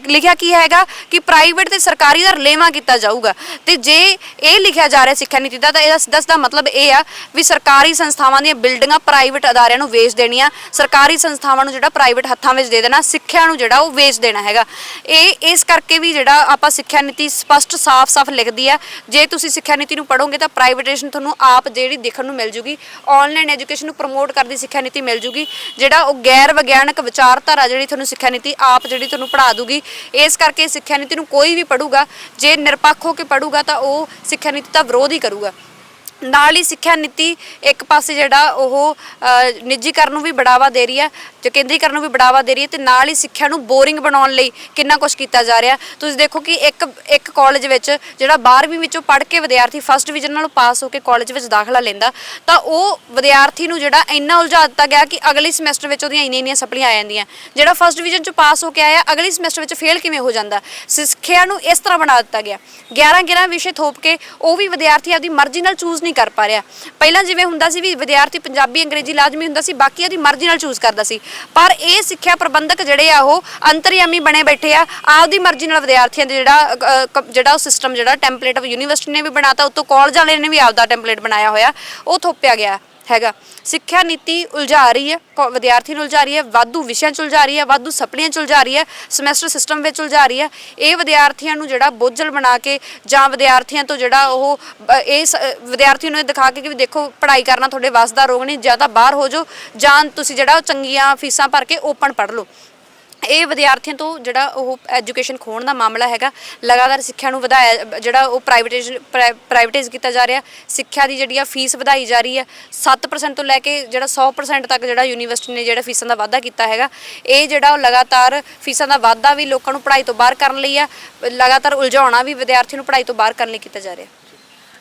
ਲਿਖਿਆ ਕੀ ਹੈਗਾ? ਕਿ ਪ੍ਰਾਈਵੇਟ ਤੇ ਸਰਕਾਰੀ ਦਾ ਰਲੇਵਾਂ ਕੀਤਾ ਜਾਊਗਾ। ਤੇ ਜੇ ਇਹ ਲਿਖਿਆ ਜਾ ਰਿਹਾ ਸਿੱਖਿਆ ਨੀਤੀ ਦਾ, ਤਾਂ ਇਹਦਾ ਸਿੱਧਾ ਸਿੱਧਾ ਮਤਲਬ ਇਹ ਆ ਵੀ ਸਰਕਾਰੀ ਸੰਸਥਾਵਾਂ ਦੀਆਂ ਬਿਲਡਿੰਗਾਂ ਪ੍ਰਾਈਵੇਟ ਅਦਾਰਿਆਂ ਨੂੰ ਵੇਚ ਦੇਣੀਆਂ। ਸਰਕਾਰੀ ਸੰਸਥਾਵਾਂ ਨੂੰ ਜਿਹੜਾ ਪ੍ਰਾਈਵੇਟ ਹੱਥਾਂ ਵਿੱਚ ਦੇ ਦੇਣਾ, ਸਿੱਖਿਆ ਨੂੰ ਜਿਹੜਾ ਉਹ ਵੇਚ ਦੇਣਾ ਹੈਗਾ। ਇਹ, ਇਸ ਕਰਕੇ ਵੀ ਜਿਹੜਾ ਆਪਾਂ ਸਿੱਖਿਆ ਨੀਤੀ ਸਪਸ਼ਟ ਸਾਫ਼-ਸਾਫ਼ ਲਿਖਦੀ ਹੈ ਆ। ਜੇ ਤੁਸੀਂ ਸਿੱਖਿਆ ਨੀਤੀ ਨੂੰ ਪੜੋਗੇ ਤਾਂ ਪ੍ਰਾਈਵੇਟੇਸ਼ਨ ਤੁਹਾਨੂੰ ਆਪ ਜਿਹੜੀ ਦੇਖਣ ਨੂੰ ਮਿਲ ਜੂਗੀ। ਆਨਲਾਈਨ ਐਜੂਕੇਸ਼ਨ ਨੂੰ ਪ੍ਰਮੋਟ ਕਰਦੀ ਸਿੱਖਿਆ ਨੀਤੀ ਮਿਲ ਜੂਗੀ। ਜਿਹੜਾ ਉਹ ਗੈਰ ਵਿਗਿਆਨਕ ਵਿਚਾਰਧਾਰਾ ਜਿਹੜੀ ਤੁਹਾਨੂੰ ਸਿੱਖਿਆ ਨੀਤੀ ਆਪ ਜਿਹੜੀ ਤੁਹਾਨੂੰ ਪੜ੍ਹਾ ਦੂਗੀ। ਇਸ ਕਰਕੇ ਸਿੱਖਿਆ ਨੀਤੀ ਨੂੰ ਕੋਈ ਵੀ ਪੜੂਗਾ ਜੇ ਨਿਰਪੱਖ ਹੋ ਕੇ ਪੜੂਗਾ ਤਾਂ ਉਹ ਸਿੱਖਿਆ ਨੀਤੀ ਦਾ ਵਿਰੋਧ ਹੀ ਕਰੂਗਾ। ਨਾਲ ਹੀ ਸਿੱਖਿਆ ਨੀਤੀ ਇੱਕ ਪਾਸੇ ਜਿਹੜਾ ਉਹ ਨਿੱਜੀਕਰਨ ਨੂੰ ਵੀ ਬੜਾਵਾ ਦੇ ਰਹੀ ਹੈ ਤੇ ਕੇਂਦਰੀਕਰਨ ਨੂੰ ਵੀ ਬੜਾਵਾ ਦੇ ਰਹੀ ਹੈ ਤੇ ਨਾਲ ਹੀ ਸਿੱਖਿਆ ਨੂੰ ਬੋਰਿੰਗ ਬਣਾਉਣ ਲਈ ਕਿੰਨਾ ਕੁਝ ਕੀਤਾ ਜਾ ਰਿਹਾ। ਤੁਸੀਂ ਦੇਖੋ ਕਿ ਇੱਕ ਇੱਕ ਕਾਲਜ ਵਿੱਚ ਜਿਹੜਾ 12ਵੀਂ ਵਿੱਚੋਂ ਪੜ੍ਹ ਕੇ ਵਿਦਿਆਰਥੀ ਫਸਟ ਡਿਵੀਜ਼ਨ ਨਾਲੋਂ ਪਾਸ ਹੋ ਕੇ ਕਾਲਜ ਵਿੱਚ ਦਾਖਲਾ ਲੈਂਦਾ, ਤਾਂ ਉਹ ਵਿਦਿਆਰਥੀ ਨੂੰ ਜਿਹੜਾ ਇੰਨਾ ਉਲਝਾ ਦਿੱਤਾ ਗਿਆ ਕਿ ਅਗਲੇ ਸਮੈਸਟਰ ਵਿੱਚ ਉਹਦੀਆਂ ਇੰਨੀਆਂ ਇੰਨੀਆਂ ਸਪਲੀਆਂ ਆ ਜਾਂਦੀਆਂ। ਜਿਹੜਾ ਫਸਟ ਡਿਵੀਜ਼ਨ ਚੋਂ ਪਾਸ ਹੋ ਕੇ ਆਇਆ, ਅਗਲੇ ਸਮੈਸਟਰ ਵਿੱਚ ਫੇਲ ਕਿਵੇਂ ਹੋ ਜਾਂਦਾ? ਸਿੱਖਿਆ ਨੂੰ ਇਸ ਤਰ੍ਹਾਂ ਬਣਾ ਦਿੱਤਾ ਗਿਆ। 11 11 ਵਿਸ਼ੇ ਥੋਪ ਕੇ ਉਹ ਵੀ ਵਿਦਿਆਰਥੀ ਆਪਦੀ ਮਰਜ਼ੀ ਨਾਲ ਚੂਜ਼ ਨਹੀਂ ਕਰ ਪਾ ਰਿਹਾ। ਪਹਿਲਾਂ ਜਿਵੇਂ ਹੁੰਦਾ ਸੀ ਵੀ ਵਿਦਿਆਰਥੀ ਪੰਜਾਬੀ ਅੰਗਰੇਜ਼ੀ ਲਾਜ਼ਮੀ ਹੁੰਦਾ ਸੀ, ਬਾਕੀ ਉਹਦੀ ਮਰਜ਼ੀ ਨਾਲ ਚੂਜ਼ ਕਰਦਾ ਸੀ। ਪਰ ਇਹ ਸਿੱਖਿਆ ਪ੍ਰਬੰਧਕ ਜਿਹੜੇ ਆ, ਉਹ ਅੰਤਰਯਾਮੀ ਬਣੇ ਬੈਠੇ ਆ। ਆਪਦੀ ਮਰਜ਼ੀ ਨਾਲ ਵਿਦਿਆਰਥੀਆਂ ਦੇ ਜਿਹੜਾ ਜਿਹੜਾ ਉਹ ਸਿਸਟਮ ਜਿਹੜਾ ਟੈਂਪਲੇਟ ਯੂਨੀਵਰਸਿਟੀ ਨੇ ਵੀ ਬਣਾਤਾ, ਉੱਤੋਂ ਕਾਲਜ ਵਾਲਿਆਂ ਨੇ ਵੀ ਆਪਦਾ ਟੈਂਪਲੇਟ ਬਣਾਇਆ ਹੋਇਆ, ਉਹ ਥੋਪਿਆ ਗਿਆ। ਹੈਗਾ। ਸਿੱਖਿਆ ਨੀਤੀ ਉਲਝਾ ਰਹੀ ਹੈ ਵਿਦਿਆਰਥੀ ਨੂੰ ਉਲਝਾ ਰਹੀ ਹੈ, ਵਾਧੂ ਵਿਸ਼ਿਆਂ ਚ ਉਲਝਾ ਰਹੀ ਹੈ, ਵਾਧੂ ਸਪਲੀਆਂ ਚ ਉਲਝਾ ਰਹੀ ਹੈ, ਸਮੈਸਟਰ ਸਿਸਟਮ ਵਿੱਚ ਉਲਝਾ ਰਹੀ ਹੈ। ਇਹ ਵਿਦਿਆਰਥੀਆਂ ਨੂੰ ਜਿਹੜਾ ਬੋਝਲ ਬਣਾ ਕੇ ਜਾਂ ਵਿਦਿਆਰਥੀਆਂ ਤੋਂ ਜਿਹੜਾ ਉਹ ਇਹ ਸ- ਵਿਦਿਆਰਥੀਆਂ ਨੂੰ ਇਹ ਦਿਖਾ ਕੇ ਕਿ ਦੇਖੋ, ਪੜ੍ਹਾਈ ਕਰਨਾ ਤੁਹਾਡੇ ਵੱਸਦਾ ਰੋਗ ਨਹੀਂ ਜਾਂ ਤਾਂ ਬਾਹਰ ਹੋ ਜਾਓ, ਜਾਂ ਤੁਸੀਂ ਜਿਹੜਾ ਉਹ ਚੰਗੀਆਂ ਫੀਸਾਂ ਭਰ ਕੇ ਓਪਨ ਪੜ੍ਹ ਲਓ। ਇਹ ਵਿਦਿਆਰਥੀਆਂ ਤੋਂ ਜਿਹੜਾ ਉਹ ਐਜੂਕੇਸ਼ਨ ਖੋਣ ਦਾ ਮਾਮਲਾ ਹੈਗਾ, ਲਗਾਤਾਰ ਸਿੱਖਿਆ ਨੂੰ ਵਧਾਇਆ, ਜਿਹੜਾ ਉਹ ਪ੍ਰਾਈਵੇਟਾਈਜ਼ ਪ੍ਰਾਈਵੇਟਾਈਜ਼ ਕੀਤਾ ਜਾ ਰਿਹਾ, ਸਿੱਖਿਆ ਦੀ ਜਿਹੜੀ ਆ ਫੀਸ ਵਧਾਈ ਜਾ ਰਹੀ ਹੈ 7% ਤੋਂ ਲੈ ਕੇ ਜਿਹੜਾ 100% ਤੱਕ ਜਿਹੜਾ ਯੂਨੀਵਰਸਿਟੀ ਨੇ ਜਿਹੜਾ ਫੀਸਾਂ ਦਾ ਵਾਧਾ ਕੀਤਾ ਹੈਗਾ, ਇਹ ਜਿਹੜਾ ਉਹ ਲਗਾਤਾਰ ਫੀਸਾਂ ਦਾ ਵਾਧਾ ਵੀ ਲੋਕਾਂ ਨੂੰ ਪੜ੍ਹਾਈ ਤੋਂ ਬਾਹਰ ਕਰਨ ਲਈ ਆ ਲਗਾਤਾਰ ਉਲਝਾਉਣਾ ਵੀ ਵਿਦਿਆਰਥੀ ਨੂੰ ਪੜ੍ਹਾਈ ਤੋਂ ਬਾਹਰ ਕਰਨ ਲਈ ਕੀਤਾ ਜਾ ਰਿਹਾ।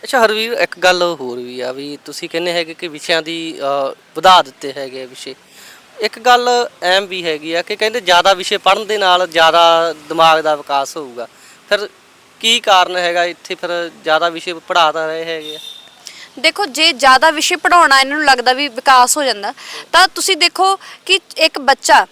ਅੱਛਾ, ਹਰਵੀਰ, ਇੱਕ ਗੱਲ ਹੋਰ ਵੀ ਆ ਵੀ ਤੁਸੀਂ ਕਹਿੰਦੇ ਹੈਗੇ ਕਿ ਵਿਸ਼ਿਆਂ ਦੀ ਵਧਾ ਦਿੱਤੇ ਹੈਗੇ ਵਿਸ਼ੇ। ਇੱਕ ਗੱਲ ਐਮ ਵੀ ਹੈਗੀ ਆ ਕਿ ਕਹਿੰਦੇ ਜ਼ਿਆਦਾ ਵਿਸ਼ੇ ਪੜ੍ਹਨ ਦੇ ਨਾਲ ਜ਼ਿਆਦਾ ਦਿਮਾਗ ਦਾ ਵਿਕਾਸ ਹੋਊਗਾ। ਫਿਰ ਕੀ ਕਾਰਨ ਹੈਗਾ? ਇੱਥੇ ਫਿਰ ਜ਼ਿਆਦਾ ਵਿਸ਼ੇ ਪੜ੍ਹਾ ਤਾਂ ਰਹੇ ਹੈਗੇ ਆ। ਦੇਖੋ, ਜੇ ਜ਼ਿਆਦਾ ਵਿਸ਼ੇ ਪੜਾਉਣਾ ਇਹਨਾਂ ਨੂੰ ਲੱਗਦਾ ਵੀ ਵਿਕਾਸ ਹੋ ਜਾਂਦਾ, ਤਾਂ ਤੁਸੀਂ ਦੇਖੋ ਕਿ ਇੱਕ ਬੱਚਾ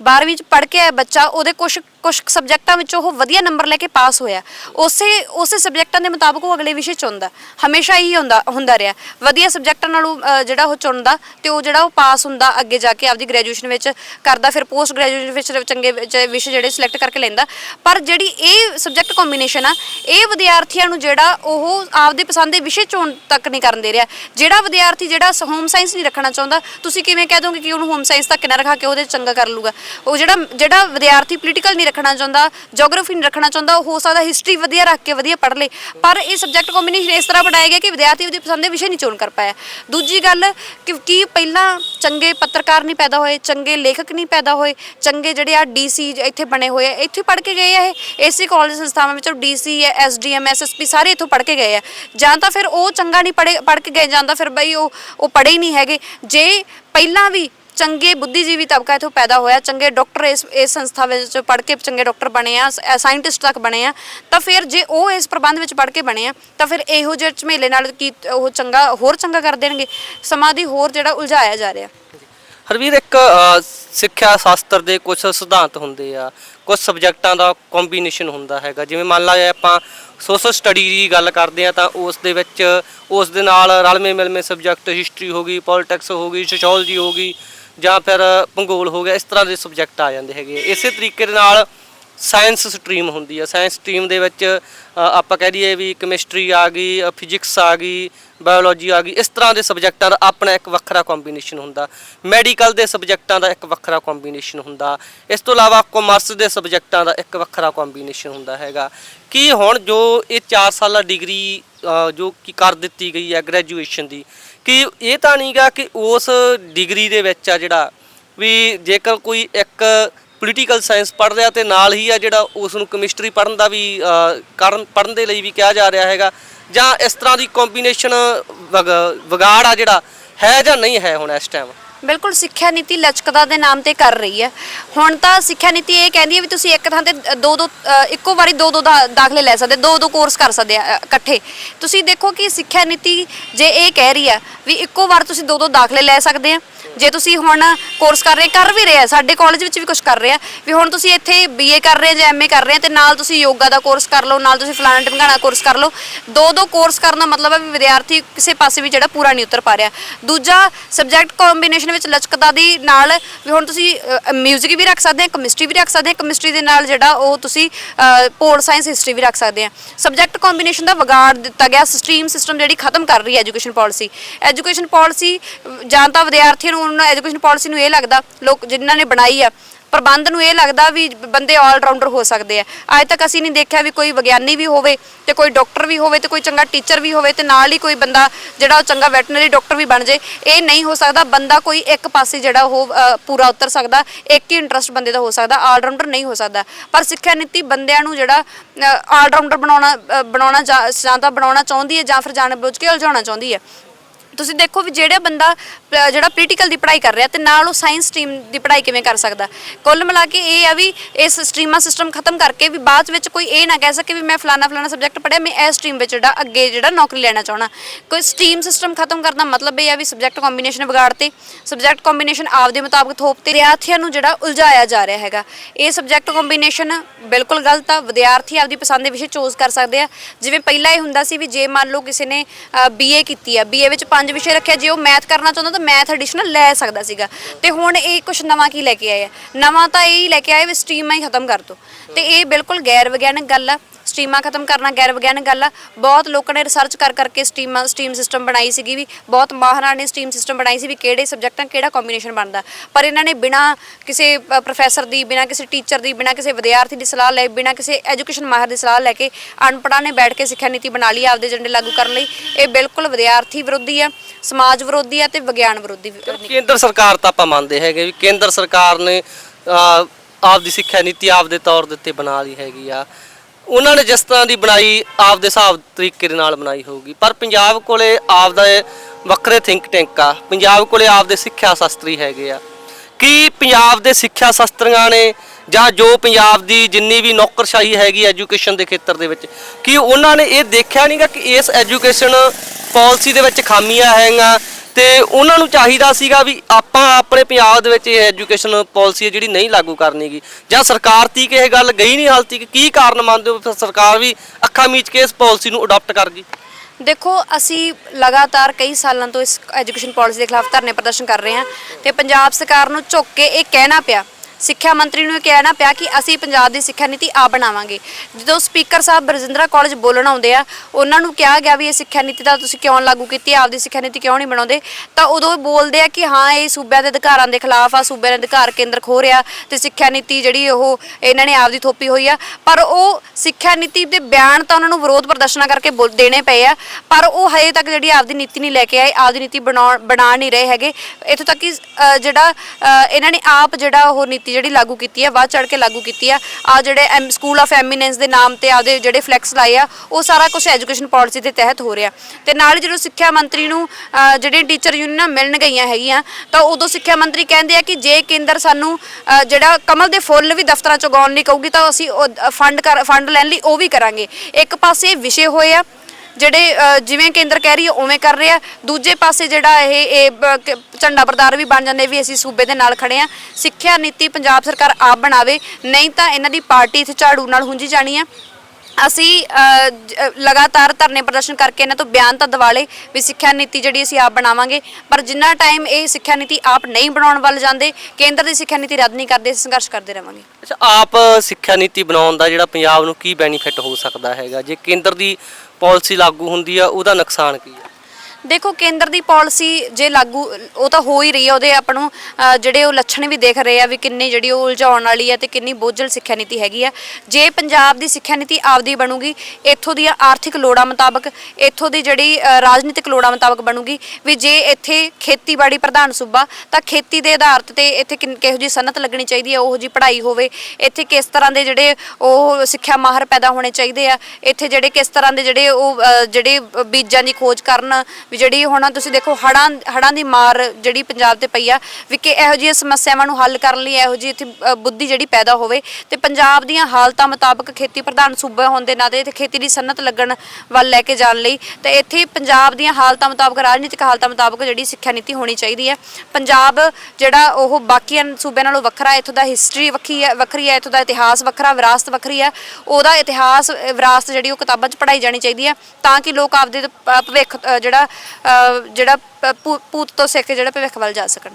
12ਵੀਂ ਚ ਪੜ੍ਹ ਕੇ ਆਇਆ ਬੱਚਾ, ਉਹਦੇ ਕੁਝ ਕੁਝ ਸਬਜੈਕਟਾਂ ਵਿੱਚ ਉਹ ਵਧੀਆ ਨੰਬਰ ਲੈ ਕੇ ਪਾਸ ਹੋਇਆ ਉਸੇ ਉਸੇ ਸਬਜੈਕਟਾਂ ਦੇ ਮੁਤਾਬਕ ਉਹ ਅਗਲੇ ਵਿਸ਼ੇ ਚੁਣਦਾ ਹਮੇਸ਼ਾ ਹੀ ਹੁੰਦਾ ਹੁੰਦਾ ਰਿਹਾ ਵਧੀਆ ਸਬਜੈਕਟਾਂ ਨਾਲੋਂ ਅ, ਜਿਹੜਾ ਉਹ ਚੁਣਦਾ ਤੇ ਉਹ ਜਿਹੜਾ ਉਹ ਪਾਸ ਹੁੰਦਾ ਅੱਗੇ ਜਾ ਕੇ ਆਪਦੀ ਗ੍ਰੈਜੂਏਸ਼ਨ ਵਿੱਚ ਕਰਦਾ ਫਿਰ ਪੋਸਟ ਗ੍ਰੈਜੂਏਸ਼ਨ ਵਿੱਚ ਚੰਗੇ ਵਿੱਚ ਵਿਸ਼ੇ ਜਿਹੜੇ ਸਿਲੈਕਟ ਕਰਕੇ ਲੈਂਦਾ। ਪਰ ਜਿਹੜੀ ਇਹ ਸਬਜੈਕਟ ਕੰਬੀਨੇਸ਼ਨ ਆ ਇਹ ਵਿਦਿਆਰਥੀਆਂ ਨੂੰ ਜਿਹੜਾ ਉਹ ਆਪਦੇ ਪਸੰਦ ਦੇ ਵਿਸ਼ੇ ਚੁਣ ਤੱਕ ਨਹੀਂ ਕਰਨ ਦੇ ਰਿਹਾ। ਜਿਹੜਾ ਵਿਦਿਆਰਥੀ ਜਿਹੜਾ ਹੋਮ ਸਾਇੰਸ ਨਹੀਂ ਰੱਖਣਾ ਚਾਹੁੰਦਾ ਤੁਸੀਂ ਕਿਵੇਂ ਕਹਿ ਦੋਗੇ ਕਿ ਉਹਨੂੰ ਹੋਮ ਸਾਇੰਸ ਤੱਕ ਨਾ ਰੱਖਾ ਕੇ ਉਹਦੇ 'ਚ ਚੰਗਾ ਕਰ ਲੂਗਾ ਉਹ ਜਿਹੜਾ ਜਿਹੜਾ ਵਿਦਿਆਰਥੀ ਪੋਲੀਟੀਕਲ ਨਹੀਂ ਰੱਖਣਾ ਚਾਹੁੰਦਾ ਜੀਓਗ੍ਰਾਫੀ ਨਹੀਂ ਰੱਖਣਾ ਚਾਹੁੰਦਾ, ਉਹ ਹੋ ਸਕਦਾ ਹਿਸਟਰੀ ਵਧੀਆ ਰੱਖ ਕੇ ਵਧੀਆ ਪੜ੍ਹ ਲੇ। ਪਰ ਇਹ ਸਬਜੈਕਟ ਕੰਬੀਨੇਸ਼ਨ ਇਸ ਤਰ੍ਹਾਂ ਬਣਾਇਆ ਗਿਆ ਕਿ ਵਿਦਿਆਰਥੀ ਉਹਦੀ ਪਸੰਦ ਦੇ ਵਿਸ਼ੇ ਨਹੀਂ ਚੋਣ ਕਰ ਪਾਇਆ। ਦੂਜੀ ਗੱਲ ਕਿ ਕੀ ਪਹਿਲਾਂ ਚੰਗੇ ਪੱਤਰਕਾਰ ਨਹੀਂ ਪੈਦਾ ਹੋਏ, ਚੰਗੇ ਲੇਖਕ ਨਹੀਂ ਪੈਦਾ ਹੋਏ, ਚੰਗੇ ਜਿਹੜੇ ਆ ਡੀਸੀ ਇੱਥੇ ਬਣੇ ਹੋਏ ਆ, ਇੱਥੇ ਪੜ੍ਹ ਕੇ ਗਏ ਆ ਇਹ। ਇਸੇ ਕਾਲਜ ਸੰਸਥਾਵਾਂ ਵਿੱਚੋਂ ਡੀਸੀ ਐਸਡੀਐਮ ਐਸਐਸਪੀ ਸਾਰੇ ਇੱਥੋਂ ਪੜ੍ਹ ਕੇ ਗਏ ਆ। ਜਾਂ ਤਾਂ ਫਿਰ ਉਹ ਚੰਗਾ ਨਹੀਂ ਪੜ੍ਹੇ, ਪੜ੍ਹ ਕੇ ਗਏ ਜਾਂਦਾ ਫਿਰ ਬਈ ਉਹ ਉਹ ਪੜ੍ਹੇ ਹੀ ਨਹੀਂ ਹੈਗੇ। ਜੇ ਪਹਿਲਾਂ ਵੀ ਚੰਗੇ ਬੁੱਧੀਜੀਵੀ ਤਬਕਾ ਇਥੋਂ ਪੈਦਾ ਹੋਇਆ, ਚੰਗੇ ਡਾਕਟਰ ਇਸ ਇਸ ਸੰਸਥਾ ਵਿੱਚ ਪੜ੍ਹ ਕੇ ਚੰਗੇ ਡਾਕਟਰ ਬਣੇ ਆ ਸਾਇੰਟਿਸਟ ਤੱਕ ਬਣੇ ਆ, ਤਾਂ ਫਿਰ ਜੇ ਉਹ ਇਸ ਪ੍ਰਬੰਧ ਵਿੱਚ ਪੜ੍ਹ ਕੇ ਬਣੇ ਆ, ਤਾਂ ਫਿਰ ਇਹੋ ਜਿਹੇ ਝਮੇਲੇ ਨਾਲ ਕੀ ਉਹ ਚੰਗਾ, ਹੋਰ ਚੰਗਾ ਕਰ ਦੇਣਗੇ? ਸਮਾਂ ਦੀ ਹੋਰ ਜਿਹੜਾ ਉਲਝਾਇਆ ਜਾ ਰਿਹਾ। ਹਰਵੀਰ, ਇੱਕ ਸਿੱਖਿਆ ਸ਼ਾਸਤਰ ਦੇ ਕੁਝ ਸਿਧਾਂਤ ਹੁੰਦੇ ਆ ਕੁਝ ਸਬਜੈਕਟਾਂ ਦਾ ਕੰਬੀਨੇਸ਼ਨ ਹੁੰਦਾ ਹੈਗਾ, ਜਿਵੇਂ ਮੰਨ ਲਾ ਆਪਾਂ ਸੋਸ਼ਲ ਸਟੱਡੀ ਦੀ ਗੱਲ ਕਰਦੇ ਆ, ਤਾਂ ਉਸ ਦੇ ਵਿੱਚ, ਉਸ ਦੇ ਨਾਲ ਰਲਵੇਂ ਮਿਲਵੇਂ ਸਬਜੈਕਟ ਹਿਸਟਰੀ ਹੋ ਗਈ ਪੋਲਿਟਿਕਸ ਹੋ ਗਈ ਸੋਸ਼ੀਓਲੋਜੀ ਹੋ ਗਈ ਜਾਂ ਫਿਰ ਭੂਗੋਲ ਹੋ ਗਿਆ, ਇਸ ਤਰ੍ਹਾਂ ਦੇ ਸਬਜੈਕਟ ਆ ਜਾਂਦੇ ਹੈਗੇ ਇਸੇ ਤਰੀਕੇ ਦੇ ਨਾਲ ਸਾਇੰਸ ਸਟਰੀਮ ਹੁੰਦੀ ਆ। ਸਾਇੰਸ ਸਟਰੀਮ ਦੇ ਵਿੱਚ ਆਪਾਂ ਕਹਿ ਦਈਏ ਵੀ ਕੈਮਿਸਟਰੀ ਆ ਗਈ ਫਿਜ਼ਿਕਸ ਆ ਗਈ ਬਾਇਓਲੋਜੀ ਆ ਗਈ, ਇਸ ਤਰ੍ਹਾਂ ਦੇ ਸਬਜੈਕਟਾਂ ਦਾ ਆਪਣਾ ਇੱਕ ਵੱਖਰਾ ਕੰਬੀਨੇਸ਼ਨ ਹੁੰਦਾ। ਮੈਡੀਕਲ ਦੇ ਸਬਜੈਕਟਾਂ ਦਾ ਇੱਕ ਵੱਖਰਾ ਕੰਬੀਨੇਸ਼ਨ ਹੁੰਦਾ। ਇਸ ਤੋਂ ਇਲਾਵਾ ਕਾਮਰਸ ਦੇ ਸਬਜੈਕਟਾਂ ਦਾ ਇੱਕ ਵੱਖਰਾ ਕੰਬੀਨੇਸ਼ਨ ਹੁੰਦਾ ਹੈਗਾ। ਕੀ ਹੁਣ ਜੋ ਇਹ 4 ਸਾਲਾ ਡਿਗਰੀ ਜੋ ਕੀ ਕਰ ਦਿੱਤੀ ਗਈ ਹੈ ਗ੍ਰੈਜੂਏਸ਼ਨ ਦੀ ਕਿ ਇਹ ਤਾਂ ਨਹੀਂਗਾ ਕਿ ਉਸ ਡਿਗਰੀ ਦੇ ਵਿੱਚ ਆ ਜਿਹੜਾ ਵੀ ਜੇਕਰ ਕੋਈ ਇੱਕ ਪੋਲੀਟੀਕਲ ਸਾਇੰਸ ਪੜ੍ਹ ਰਿਹਾ ਤੇ ਨਾਲ ਹੀ ਆ ਜਿਹੜਾ ਉਸ ਨੂੰ ਕੈਮਿਸਟਰੀ ਪੜ੍ਹਨ ਦਾ ਵੀ ਕਰਨ, ਪੜ੍ਹਨ ਦੇ ਲਈ ਵੀ ਕਿਹਾ ਜਾ ਰਿਹਾ ਹੈਗਾ, ਜਾਂ ਇਸ ਤਰ੍ਹਾਂ ਦੀ ਕੰਬੀਨੇਸ਼ਨ ਵਿਗਾੜ ਆ ਜਿਹੜਾ, ਹੈ ਜਾਂ ਨਹੀਂ ਹੈ ਹੁਣ ਇਸ ਟਾਈਮ ਬਿਲਕੁਲ ਸਿੱਖਿਆ ਨੀਤੀ ਲਚਕਤਾ ਦੇ ਨਾਮ ਤੇ ਕਰ ਰਹੀ ਹੈ। ਹੁਣ ਤਾਂ ਸਿੱਖਿਆ ਨੀਤੀ ਇਹ ਕਹਿੰਦੀ ਹੈ ਵੀ ਤੁਸੀਂ ਇੱਕ ਥਾਂ ਤੇ ਦੋ ਦੋ ਇੱਕੋ ਵਾਰੀ ਦੋ ਦੋ ਦਾ- ਦਾਖਲੇ ਲੈ ਸਕਦੇ, ਦੋ ਦੋ ਕੋਰਸ ਕਰ ਸਕਦੇ ਆ ਇਕੱਠੇ। ਤੁਸੀਂ ਦੇਖੋ ਕਿ ਸਿੱਖਿਆ ਨੀਤੀ ਜੇ ਇਹ ਕਹਿ ਰਹੀ ਹੈ ਵੀ ਇੱਕੋ ਵਾਰ ਤੁਸੀਂ ਦੋ ਦੋ ਦਾਖਲੇ ਲੈ ਸਕਦੇ ਆ, ਜੇ ਤੁਸੀਂ ਹੁਣ ਕੋਰਸ ਕਰ ਰਹੇ, ਕਰ ਵੀ ਰਹੇ ਆ, ਸਾਡੇ ਕਾਲਜ ਵਿੱਚ ਵੀ ਕੁਝ ਕਰ ਰਹੇ ਆ, ਵੀ ਹੁਣ ਤੁਸੀਂ ਇੱਥੇ ਬੀਏ ਕਰ ਰਹੇ ਆ ਜਾਂ ਐਮਏ ਕਰ ਰਹੇ ਆ, ਤੇ ਨਾਲ ਤੁਸੀਂ ਯੋਗਾ ਦਾ ਕੋਰਸ ਕਰ ਲਓ, ਨਾਲ ਤੁਸੀਂ ਫਲਾਣਾ ਟਿਮਕਾਣਾ ਕੋਰਸ ਕਰ ਲਓ, ਦੋ ਦੋ ਕੋਰਸ ਕਰਨ ਦਾ ਮਤਲਬ ਹੈ ਵੀ ਵਿਦਿਆਰਥੀ ਕਿਸੇ ਪਾਸੇ ਵੀ ਜਿਹੜਾ ਪੂਰਾ ਨਹੀਂ ਉਤਰ ਪਾ ਰਿਹਾ। ਦੂਜਾ ਸਬਜੈਕਟ ਕੰਬੀਨੇਸ਼ਨ ਵਿੱਚ ਲਚਕਤਾ ਦੀ ਨਾਲ ਵੀ ਹੁਣ ਤੁਸੀਂ ਮਿਊਜ਼ਿਕ ਵੀ ਰੱਖ ਸਕਦੇ ਆ ਕੈਮਿਸਟਰੀ ਵੀ ਰੱਖ ਸਕਦੇ ਆ ਕੈਮਿਸਟਰੀ ਦੇ ਨਾਲ ਜਿਹੜਾ ਉਹ ਤੁਸੀਂ ਪੋਲ ਸਾਇੰਸ ਹਿਸਟਰੀ ਵੀ ਰੱਖ ਸਕਦੇ ਆ। ਸਬਜੈਕਟ ਕੰਬੀਨੇਸ਼ਨ ਦਾ ਵਿਗਾੜ ਦਿੱਤਾ ਗਿਆ ਸਟਰੀਮ ਸਿਸਟਮ ਜਿਹੜੀ ਖਤਮ ਕਰ ਰਹੀ ਹੈ ਐਜੂਕੇਸ਼ਨ ਪਾਲਿਸੀ ਐਜੂਕੇਸ਼ਨ ਪਾਲਿਸੀ ਜਾਂ ਤਾਂ ਵਿਦਿਆਰਥੀਆਂ ਨੂੰ, ਉਹਨਾਂ ਐਜੂਕੇਸ਼ਨ ਪਾਲਿਸੀ ਨੂੰ ਇਹ ਲੱਗਦਾ, ਲੋਕ ਜਿਨ੍ਹਾਂ ਨੇ ਬਣਾਈ ਆ ਪ੍ਰਬੰਧ ਨੂੰ ਇਹ ਲੱਗਦਾ ਵੀ ਬੰਦੇ 올 ਰਾਊਂਡਰ ਹੋ ਸਕਦੇ ਆ। ਅੱਜ ਤੱਕ ਅਸੀਂ ਨਹੀਂ ਦੇਖਿਆ ਵੀ ਕੋਈ ਵਿਗਿਆਨੀ ਵੀ ਹੋਵੇ ਤੇ ਕੋਈ ਡਾਕਟਰ ਵੀ ਹੋਵੇ ਤੇ ਕੋਈ ਚੰਗਾ ਟੀਚਰ ਵੀ ਹੋਵੇ ਤੇ ਨਾਲ ਹੀ ਕੋਈ ਬੰਦਾ ਜਿਹੜਾ ਉਹ ਚੰਗਾ ਵੈਟਰਨਰੀ ਡਾਕਟਰ ਵੀ ਬਣ ਜੇ। ਇਹ ਨਹੀਂ ਹੋ ਸਕਦਾ ਬੰਦਾ ਕੋਈ ਇੱਕ ਪਾਸੇ ਜਿਹੜਾ ਉਹ ਪੂਰਾ ਉਤਰ ਸਕਦਾ, ਇੱਕ ਹੀ ਇੰਟਰਸਟ ਬੰਦੇ ਦਾ ਹੋ ਸਕਦਾ ਆਲ ਰਾਊਂਡਰ ਨਹੀਂ ਹੋ ਸਕਦਾ। ਪਰ ਸਿੱਖਿਆ ਨੀਤੀ ਬੰਦਿਆਂ ਨੂੰ ਜਿਹੜਾ ਆਲ ਰਾਊਂਡਰ ਬਣਾਉਣਾ ਬਣਾਉਣਾ ਜਾਂ ਤਾਂ ਬਣਾਉਣਾ ਚਾਹੁੰਦੀ ਹੈ ਜਾਂ ਫਿਰ ਜਾਣਬੁੱਝ ਕੇ ਉਲਝਾਉਣਾ ਚਾਹੁੰਦੀ ਹੈ। ਤੁਸੀਂ ਦੇਖੋ ਵੀ ਜਿਹੜਾ ਬੰਦਾ ਅ, ਜਿਹੜਾ ਪੋਲੀਟੀਕਲ ਦੀ ਪੜ੍ਹਾਈ ਕਰ ਰਿਹਾ ਤੇ ਨਾਲ ਉਹ ਸਾਇੰਸ ਸਟਰੀਮ ਦੀ ਪੜ੍ਹਾਈ ਕਿਵੇਂ ਕਰ ਸਕਦਾ। ਕੁੱਲ ਮਿਲਾ ਕੇ ਇਹ ਆ ਵੀ ਇਸ ਸਟਰੀਮਾਂ ਸਿਸਟਮ ਖਤਮ ਕਰਕੇ ਵੀ ਬਾਅਦ ਵਿੱਚ ਕੋਈ ਇਹ ਨਾ ਕਹਿ ਸਕੇ ਵੀ ਮੈਂ ਫਲਾਣਾ ਫਲਾਣਾ ਸਬਜੈਕਟ ਪੜ੍ਹਿਆ ਮੈਂ ਇਸ ਸਟਰੀਮ ਵਿੱਚ ਜਿਹੜਾ ਅੱਗੇ ਜਿਹੜਾ ਨੌਕਰੀ ਲੈਣਾ ਚਾਹਣਾ ਕੋਈ ਸਟਰੀਮ ਸਿਸਟਮ ਖਤਮ ਕਰਨ ਦਾ ਮਤਲਬ ਇਹ ਆ ਵੀ ਸਬਜੈਕਟ ਕੰਬੀਨੇਸ਼ਨ ਵਿਗਾੜਤੇ ਸਬਜੈਕਟ ਕੰਬੀਨੇਸ਼ਨ ਆਪਦੇ ਮੁਤਾਬਕ ਥੋਪਤੇ ਵਿਦਿਆਰਥੀਆਂ ਨੂੰ ਜਿਹੜਾ ਉਲਝਾਇਆ ਜਾ ਰਿਹਾ ਹੈਗਾ। ਇਹ ਸਬਜੈਕਟ ਕੰਬੀਨੇਸ਼ਨ ਬਿਲਕੁਲ ਗਲਤ ਆ ਵਿਦਿਆਰਥੀ ਆਪਦੀ ਪਸੰਦ ਦੇ ਵਿਸ਼ੇ ਚੂਜ਼ ਕਰ ਸਕਦੇ ਆ। ਜਿਵੇਂ ਪਹਿਲਾਂ ਇਹ ਹੁੰਦਾ ਸੀ ਵੀ ਜੇ ਮੰਨ ਲਓ ਕਿਸੇ ਨੇ ਬੀਏ ਕੀਤੀ ਆ ਬੀਏ ਵਿੱਚ ਪੰਜ ਵਿਸ਼ੇ ਰੱਖਿਆ, ਜੇ ਉਹ ਮੈਥ ਕਰਨਾ ਚਾਹੁੰਦਾ ਤਾਂ ਮੈਥ ਐਡੀਸ਼ਨਲ ਲੈ ਸਕਦਾ ਸੀਗਾ। ਤੇ ਹੁਣ ਇਹ ਕੁਝ ਨਵਾਂ ਕੀ ਲੈ ਕੇ ਆਏ ਆ? ਨਵਾਂ ਤਾਂ ਇਹ ਹੀ ਲੈ ਕੇ ਆਏ ਵੀ ਸਟਰੀਮਾਂ ਹੀ ਖਤਮ ਕਰ ਦੋ। ਤੇ ਇਹ ਬਿਲਕੁਲ ਗੈਰ ਵਿਗਿਆਨਕ ਗੱਲ ਆ। ਸਟਰੀਮਾਂ ਖਤਮ ਕਰਨਾ ਗੈਰ ਵਿਗਿਆਨਕ ਗੱਲ ਆ। ਬਹੁਤ ਲੋਕਾਂ ਨੇ ਰਿਸਰਚ ਕਰ ਕਰਕੇ ਸਟਰੀਮਾਂ ਸਟਰੀਮ ਸਿਸਟਮ ਬਣਾਈ ਸੀਗੀ ਵੀ, ਬਹੁਤ ਮਾਹਰਾਂ ਨੇ ਸਟਰੀਮ ਸਿਸਟਮ ਬਣਾਈ ਸੀ ਵੀ ਕਿਹੜੇ ਸਬਜੈਕਟਾਂ ਕਿਹੜਾ ਕੰਬੀਨੇਸ਼ਨ ਬਣਦਾ। ਪਰ ਇਹਨਾਂ ਨੇ ਬਿਨਾ ਕਿਸੇ ਪ੍ਰੋਫੈਸਰ ਦੀ, ਬਿਨਾ ਕਿਸੇ ਟੀਚਰ ਦੀ, ਬਿਨਾ ਕਿਸੇ ਵਿਦਿਆਰਥੀ ਦੀ ਸਲਾਹ ਲਏ ਬਿਨਾ ਕਿਸੇ ਐਜੂਕੇਸ਼ਨ ਮਾਹਰ ਦੀ ਸਲਾਹ ਲੈ ਕੇ ਅਨਪੜ੍ਹਾਂ ਨੇ ਬੈਠ ਕੇ ਸਿੱਖਿਆ ਨੀਤੀ ਬਣਾ ਲਈ ਆਪਦੇ ਏਜੰਡੇ ਲਾਗੂ ਕਰਨ ਲਈ। ਇਹ ਬਿਲਕੁਲ ਵਿਦਿਆਰਥੀ ਵਿਰੋਧੀ ਆ, ਸਮਾਜ ਵਿਰੋਧੀ ਆ ਤੇ ਵਿਗਿਆਨ ਵਿਰੋਧੀ ਕੇਂਦਰ ਸਰਕਾਰ ਤਾਂ ਆਪਾਂ ਮੰਨਦੇ ਹੈਗੇ ਵੀ ਕੇਂਦਰ ਸਰਕਾਰ ਨੇ ਆਪਦੀ ਸਿੱਖਿਆ ਨੀਤੀ ਆਪਦੇ ਤੌਰ ਦੇ ਉੱਤੇ ਬਣਾ ਲਈ ਹੈਗੀ ਆ। ਉਹਨਾਂ ਨੇ ਜਿਸ ਤਰ੍ਹਾਂ ਦੀ ਬਣਾਈ ਆਪਦੇ ਹਿਸਾਬ ਤਰੀਕੇ ਦੇ ਨਾਲ ਬਣਾਈ ਹੋਊਗੀ। ਪਰ ਪੰਜਾਬ ਕੋਲੇ ਆਪਦਾ ਇਹ ਵੱਖਰੇ ਥਿੰਕ ਟੈਂਕ ਆ। ਪੰਜਾਬ ਕੋਲੇ ਆਪਦੇ ਸਿੱਖਿਆ ਸ਼ਾਸਤਰੀ ਹੈਗੇ ਆ। ਕੀ ਪੰਜਾਬ ਦੇ ਸਿੱਖਿਆ ਸ਼ਾਸਤਰੀਆਂ ਨੇ ਜਾਂ ਜੋ ਪੰਜਾਬ ਦੀ ਜਿੰਨੀ ਵੀ ਨੌਕਰਸ਼ਾਹੀ ਹੈਗੀ ਐਜੂਕੇਸ਼ਨ ਦੇ ਖੇਤਰ ਦੇ ਵਿੱਚ, ਕੀ ਉਹਨਾਂ ਨੇ ਇਹ ਦੇਖਿਆ ਨਹੀਂਗਾ ਕਿ ਇਸ ਐਜੂਕੇਸ਼ਨ ਪਾਲਿਸੀ ਦੇ ਵਿੱਚ ਖਾਮੀਆਂ ਹੈਗੀਆਂ ਤੇ ਉਹਨਾਂ ਨੂੰ ਚਾਹੀਦਾ ਸੀਗਾ ਵੀ ਆਪਾਂ ਆਪਣੇ ਪੰਜਾਬ ਦੇ ਵਿੱਚ ਇਹ ਐਜੂਕੇਸ਼ਨ ਪਾਲਿਸੀ ਹੈ ਜਿਹੜੀ ਨਹੀਂ ਲਾਗੂ ਕਰਨੀਗੀ। ਜਾਂ ਸਰਕਾਰ ਤੀਕ ਇਹ ਗੱਲ ਗਈ ਨਹੀਂ ਹਾਲ ਤੀਕ, ਕੀ ਕਾਰਨ ਮੰਨਦੇ ਹੋ ਸਰਕਾਰ ਵੀ ਅੱਖਾਂ ਮੀਚ ਕੇ ਇਸ ਪਾਲਿਸੀ ਨੂੰ ਅਡਾਪਟ ਕਰ ਗਈ ਦੇਖੋ, ਅਸੀਂ ਲਗਾਤਾਰ ਕਈ ਸਾਲਾਂ ਤੋਂ ਇਸ ਐਜੂਕੇਸ਼ਨ ਪਾਲਿਸੀ ਦੇ ਖਿਲਾਫ ਧਰਨੇ ਪ੍ਰਦਰਸ਼ਨ ਕਰ ਰਹੇ ਹਾਂ ਤੇ ਪੰਜਾਬ ਸਰਕਾਰ ਨੂੰ ਝੁੱਕ ਕੇ ਇਹ ਕਹਿਣਾ ਪਿਆ ਸਿੱਖਿਆ ਮੰਤਰੀ ਨੂੰ ਇਹ ਕਹਿਣਾ ਪਿਆ ਕਿ ਅਸੀਂ ਪੰਜਾਬ ਦੀ ਸਿੱਖਿਆ ਨੀਤੀ ਆ ਬਣਾਵਾਂਗੇ। ਜਦੋਂ ਸਪੀਕਰ ਸਾਹਿਬ ਬਰਜਿੰਦਰਾ ਕਾਲਜ ਬੋਲਣ ਆਉਂਦੇ ਆ, ਉਹਨਾਂ ਨੂੰ ਕਿਹਾ ਗਿਆ ਵੀ ਇਹ ਸਿੱਖਿਆ ਨੀਤੀ ਦਾ ਤੁਸੀਂ ਕਿਉਂ ਲਾਗੂ ਕੀਤੀ, ਆਪਦੀ ਸਿੱਖਿਆ ਨੀਤੀ ਕਿਉਂ ਨਹੀਂ ਬਣਾਉਂਦੇ? ਤਾਂ ਉਦੋਂ ਬੋਲਦੇ ਆ ਕਿ ਹਾਂ, ਇਹ ਸੂਬਿਆਂ ਦੇ ਅਧਿਕਾਰਾਂ ਦੇ ਖਿਲਾਫ ਆ, ਸੂਬਿਆਂ ਦੇ ਅਧਿਕਾਰ ਕੇਂਦਰ ਖੋ ਰਿਹਾ ਤੇ ਸਿੱਖਿਆ ਨੀਤੀ ਜਿਹੜੀ ਉਹ ਇਹਨਾਂ ਨੇ ਆਪਦੀ ਥੋਪੀ ਹੋਈ ਆ। ਪਰ ਉਹ ਸਿੱਖਿਆ ਨੀਤੀ ਦੇ ਬਿਆਨ ਤਾਂ ਉਹਨਾਂ ਨੂੰ ਵਿਰੋਧ ਪ੍ਰਦਰਸ਼ਨਾਂ ਕਰਕੇ ਬੋਲ- ਦੇਣੇ ਪਏ ਆ, ਪਰ ਉਹ ਹਜੇ ਤੱਕ ਜਿਹੜੀ ਆਪਦੀ ਨੀਤੀ ਨਹੀਂ ਲੈ ਕੇ ਆਏ, ਆਪਦੀ ਨੀਤੀ ਬਣਾਉਣ, ਬਣਾ ਨਹੀਂ ਰਹੇ ਹੈਗੇ। ਇੱਥੋਂ ਤੱਕ ਕਿ ਜਿਹੜਾ ਇਹਨਾਂ ਨੇ ਆਪ ਜਿਹੜਾ ਉਹ ਨੀਤੀ ਜਿਹੜੀ ਲਾਗੂ ਕੀਤੀ ਹੈ ਵੱਧ ਚੜ ਕੇ ਲਾਗੂ ਕੀਤੀ ਆ ਆ ਜਿਹੜੇ ਐਮ ਸਕੂਲ ਆਫ ਐਮੀਨੈਂਸ ਦੇ ਨਾਮ ਤੇ ਆਪਦੇ ਜਿਹੜੇ ਫਲੈਕਸ ਲਾਏ ਆ ਉਹ ਸਾਰਾ ਕੁਝ ਐਜੂਕੇਸ਼ਨ ਪਾਲਿਸੀ ਦੇ ਤਹਿਤ ਹੋ ਰਿਹਾ। ਤੇ ਨਾਲ ਹੀ ਜਦੋਂ ਸਿੱਖਿਆ ਮੰਤਰੀ ਨੂੰ ਅ, ਜਿਹੜੇ ਟੀਚਰ ਯੂਨੀਅਨਾਂ ਮਿਲਣ ਗਈਆਂ ਹੈਗੀਆਂ ਤਾਂ ਉਦੋਂ ਸਿੱਖਿਆ ਮੰਤਰੀ ਕਹਿੰਦੇ ਆ ਕਿ ਜੇ ਕੇਂਦਰ ਸਾਨੂੰ ਜਿਹੜਾ ਕਮਲ ਦੇ ਫੁੱਲ ਵੀ ਦਫ਼ਤਰਾਂ ਚ ਉਗਾਉਣ ਲਈ ਕਹੂਗੀ ਤਾਂ ਅਸੀਂ ਫੰਡ ਕਰ ਫੰਡ ਲੈਣ ਲਈ ਉਹ ਵੀ ਕਰਾਂਗੇ। ਇੱਕ ਪਾਸੇ ਵਿਸ਼ੇ ਹੋਏ ਆ ਜਿਹੜੇ ਜਿਵੇਂ ਕੇਂਦਰ ਕਹਿ ਰਹੀ ਹੈ, ਉਵੇਂ ਕਰ ਰਿਹਾ। ਦੂਜੇ ਪਾਸੇ ਜਿਹੜਾ ਇਹ ਇਹ ਝੰਡਾ ਬਰਦਾਰ ਵੀ ਬਣ ਜਾਂਦੇ ਵੀ ਅਸੀਂ ਸੂਬੇ ਦੇ ਨਾਲ ਖੜੇ ਆ ਸਿੱਖਿਆ ਨੀਤੀ ਪੰਜਾਬ ਸਰਕਾਰ ਆਪ ਬਣਾਵੇ, ਨਹੀਂ ਤਾਂ ਇਹਨਾਂ ਦੀ ਪਾਰਟੀ ਇੱਥੇ ਝਾੜੂ ਨਾਲ ਹੁੰਜੀ ਜਾਣੀ ਆ ਅਸੀਂ ਲਗਾਤਾਰ ਧਰਨੇ ਪ੍ਰਦਰਸ਼ਨ ਕਰਕੇ ਇਹਨਾਂ ਤੋਂ ਬਿਆਨ ਤਾਂ ਦਿਵਾਲੇ ਵੀ ਸਿੱਖਿਆ ਨੀਤੀ ਜਿਹੜੀ ਅਸੀਂ ਆਪ ਬਣਾਵਾਂਗੇ। ਪਰ ਜਿੰਨਾ ਟਾਈਮ ਇਹ ਸਿੱਖਿਆ ਨੀਤੀ ਆਪ ਨਹੀਂ ਬਣਾਉਣ ਵੱਲ ਜਾਂਦੇ, ਕੇਂਦਰ ਦੀ ਸਿੱਖਿਆ ਨੀਤੀ ਰੱਦ ਨਹੀਂ ਕਰਦੇ ਸੰਘਰਸ਼ ਕਰਦੇ ਰਵਾਂਗੇ। ਅੱਛਾ, ਆਪ ਸਿੱਖਿਆ ਨੀਤੀ ਬਣਾਉਣ ਦਾ ਜਿਹੜਾ ਪੰਜਾਬ ਨੂੰ ਕੀ ਬੈਨੀਫਿਟ ਹੋ ਸਕਦਾ ਹੈਗਾ? ਜੇ ਕੇਂਦਰ ਦੀ ਪਾਲਿਸੀ ਲਾਗੂ ਹੁੰਦੀ ਆ, ਉਹਦਾ ਨੁਕਸਾਨ ਕੀ ਹੈ ਦੇਖੋ ਕੇਂਦਰ ਦੀ ਪਾਲਿਸੀ ਜੇ ਲਾਗੂ ਉਹ ਤਾਂ ਹੋ ਹੀ ਰਹੀ ਹੈ ਉਹਦੇ ਆਪਾਂ ਨੂੰ ਅ, ਜਿਹੜੇ ਉਹ ਲੱਛਣ ਵੀ ਦੇਖ ਰਹੇ ਆ ਵੀ ਕਿੰਨੀ ਜਿਹੜੀ ਉਹ ਉਲਝਾਉਣ ਵਾਲੀ ਹੈ ਤੇ ਕਿੰਨੀ ਬੋਝਲ ਸਿੱਖਿਆ ਨੀਤੀ ਹੈਗੀ ਆ। ਜੇ ਪੰਜਾਬ ਦੀ ਸਿੱਖਿਆ ਨੀਤੀ ਆਪਦੀ ਬਣੂਗੀ ਇੱਥੋਂ ਦੀਆਂ ਆਰਥਿਕ ਲੋੜਾਂ ਮੁਤਾਬਕ ਇੱਥੋਂ ਦੀ ਜਿਹੜੀ ਅ, ਰਾਜਨੀਤਿਕ ਲੋੜਾਂ ਮੁਤਾਬਕ ਬਣੂਗੀ ਵੀ ਜੇ ਇੱਥੇ ਖੇਤੀਬਾੜੀ ਪ੍ਰਧਾਨ ਸੂਬਾ ਤਾਂ ਖੇਤੀ ਦੇ ਆਧਾਰ ਤੇ ਇੱਥੇ ਕਿੰਨ- ਕਿਹੋ ਜੀ ਸਨਅਤ ਲੱਗਣੀ ਚਾਹੀਦੀ ਹੈ ਉਹੋ ਜੀ ਪੜ੍ਹਾਈ ਹੋਵੇ। ਇੱਥੇ ਕਿਸ ਤਰ੍ਹਾਂ ਦੇ ਜਿਹੜੇ ਉਹ ਸਿੱਖਿਆ ਮਾਹਰ ਪੈਦਾ ਹੋਣੇ ਚਾਹੀਦੇ ਆ ਇੱਥੇ ਜਿਹੜੇ ਕਿਸ ਤਰ੍ਹਾਂ ਦੇ ਜਿਹੜੇ ਉਹ ਅ, ਜਿਹੜੇ ਬੀਜਾਂ ਦੀ ਖੋਜ ਕਰਨ ਵੀ ਜਿਹੜੀ ਹੁਣ ਤੁਸੀਂ ਦੇਖੋ ਹੜਾਂ ਹੜਾਂ ਦੀ ਮਾਰ ਜਿਹੜੀ ਪੰਜਾਬ ਤੇ ਪਈ ਆ, ਵੀ ਕਿ ਇਹੋ ਜਿਹੀਆਂ ਸਮੱਸਿਆਵਾਂ ਨੂੰ ਹੱਲ ਕਰਨ ਲਈ ਇਹੋ ਜਿਹੀ ਇੱਥੇ ਬੁੱਧੀ ਜਿਹੜੀ ਪੈਦਾ ਹੋਵੇ। ਤੇ ਪੰਜਾਬ ਦੀਆਂ ਹਾਲਤਾਂ ਮੁਤਾਬਕ ਖੇਤੀ ਪ੍ਰਧਾਨ ਸੂਬਾ ਹੋਣ ਦੇ ਨਾਤੇ ਤੇ ਖੇਤੀ ਦੀ ਸਨਅਤ ਲੱਗਣ ਵੱਲ ਲੈ ਕੇ ਜਾਣ ਲਈ ਤੇ ਇੱਥੇ ਪੰਜਾਬ ਦੀਆਂ ਹਾਲਤਾਂ ਮੁਤਾਬਕ, ਰਾਜਨੀਤਿਕ ਹਾਲਤਾਂ ਮੁਤਾਬਕ ਜਿਹੜੀ ਸਿੱਖਿਆ ਨੀਤੀ ਹੋਣੀ ਚਾਹੀਦੀ ਹੈ। ਪੰਜਾਬ ਜਿਹੜਾ ਉਹ ਬਾਕੀਆਂ ਸੂਬਿਆਂ ਨਾਲੋਂ ਵੱਖਰਾ ਇੱਥੋਂ ਦਾ ਹਿਸਟਰੀ ਵੱਖਰੀ ਹੈ ਵੱਖਰੀ ਹੈ, ਇੱਥੋਂ ਦਾ ਇਤਿਹਾਸ ਵੱਖਰਾ, ਵਿਰਾਸਤ ਵੱਖਰੀ ਹੈ। ਉਹਦਾ ਇਤਿਹਾਸ, ਵਿਰਾਸਤ ਜਿਹੜੀ ਉਹ ਕਿਤਾਬਾਂ 'ਚ ਪੜ੍ਹਾਈ ਜਾਣੀ ਚਾਹੀਦੀ ਹੈ ਤਾਂ ਕਿ ਲੋਕ ਆਪਦੇ ਭਵਿੱਖ ਜਿਹੜਾ ਜਿਹੜਾ ਪ- ਪੂ- ਤੋਂ ਸਿੱਖ ਕੇ ਜਿਹੜਾ ਭਵਿੱਖ ਵੱਲ ਜਾ ਸਕਣ।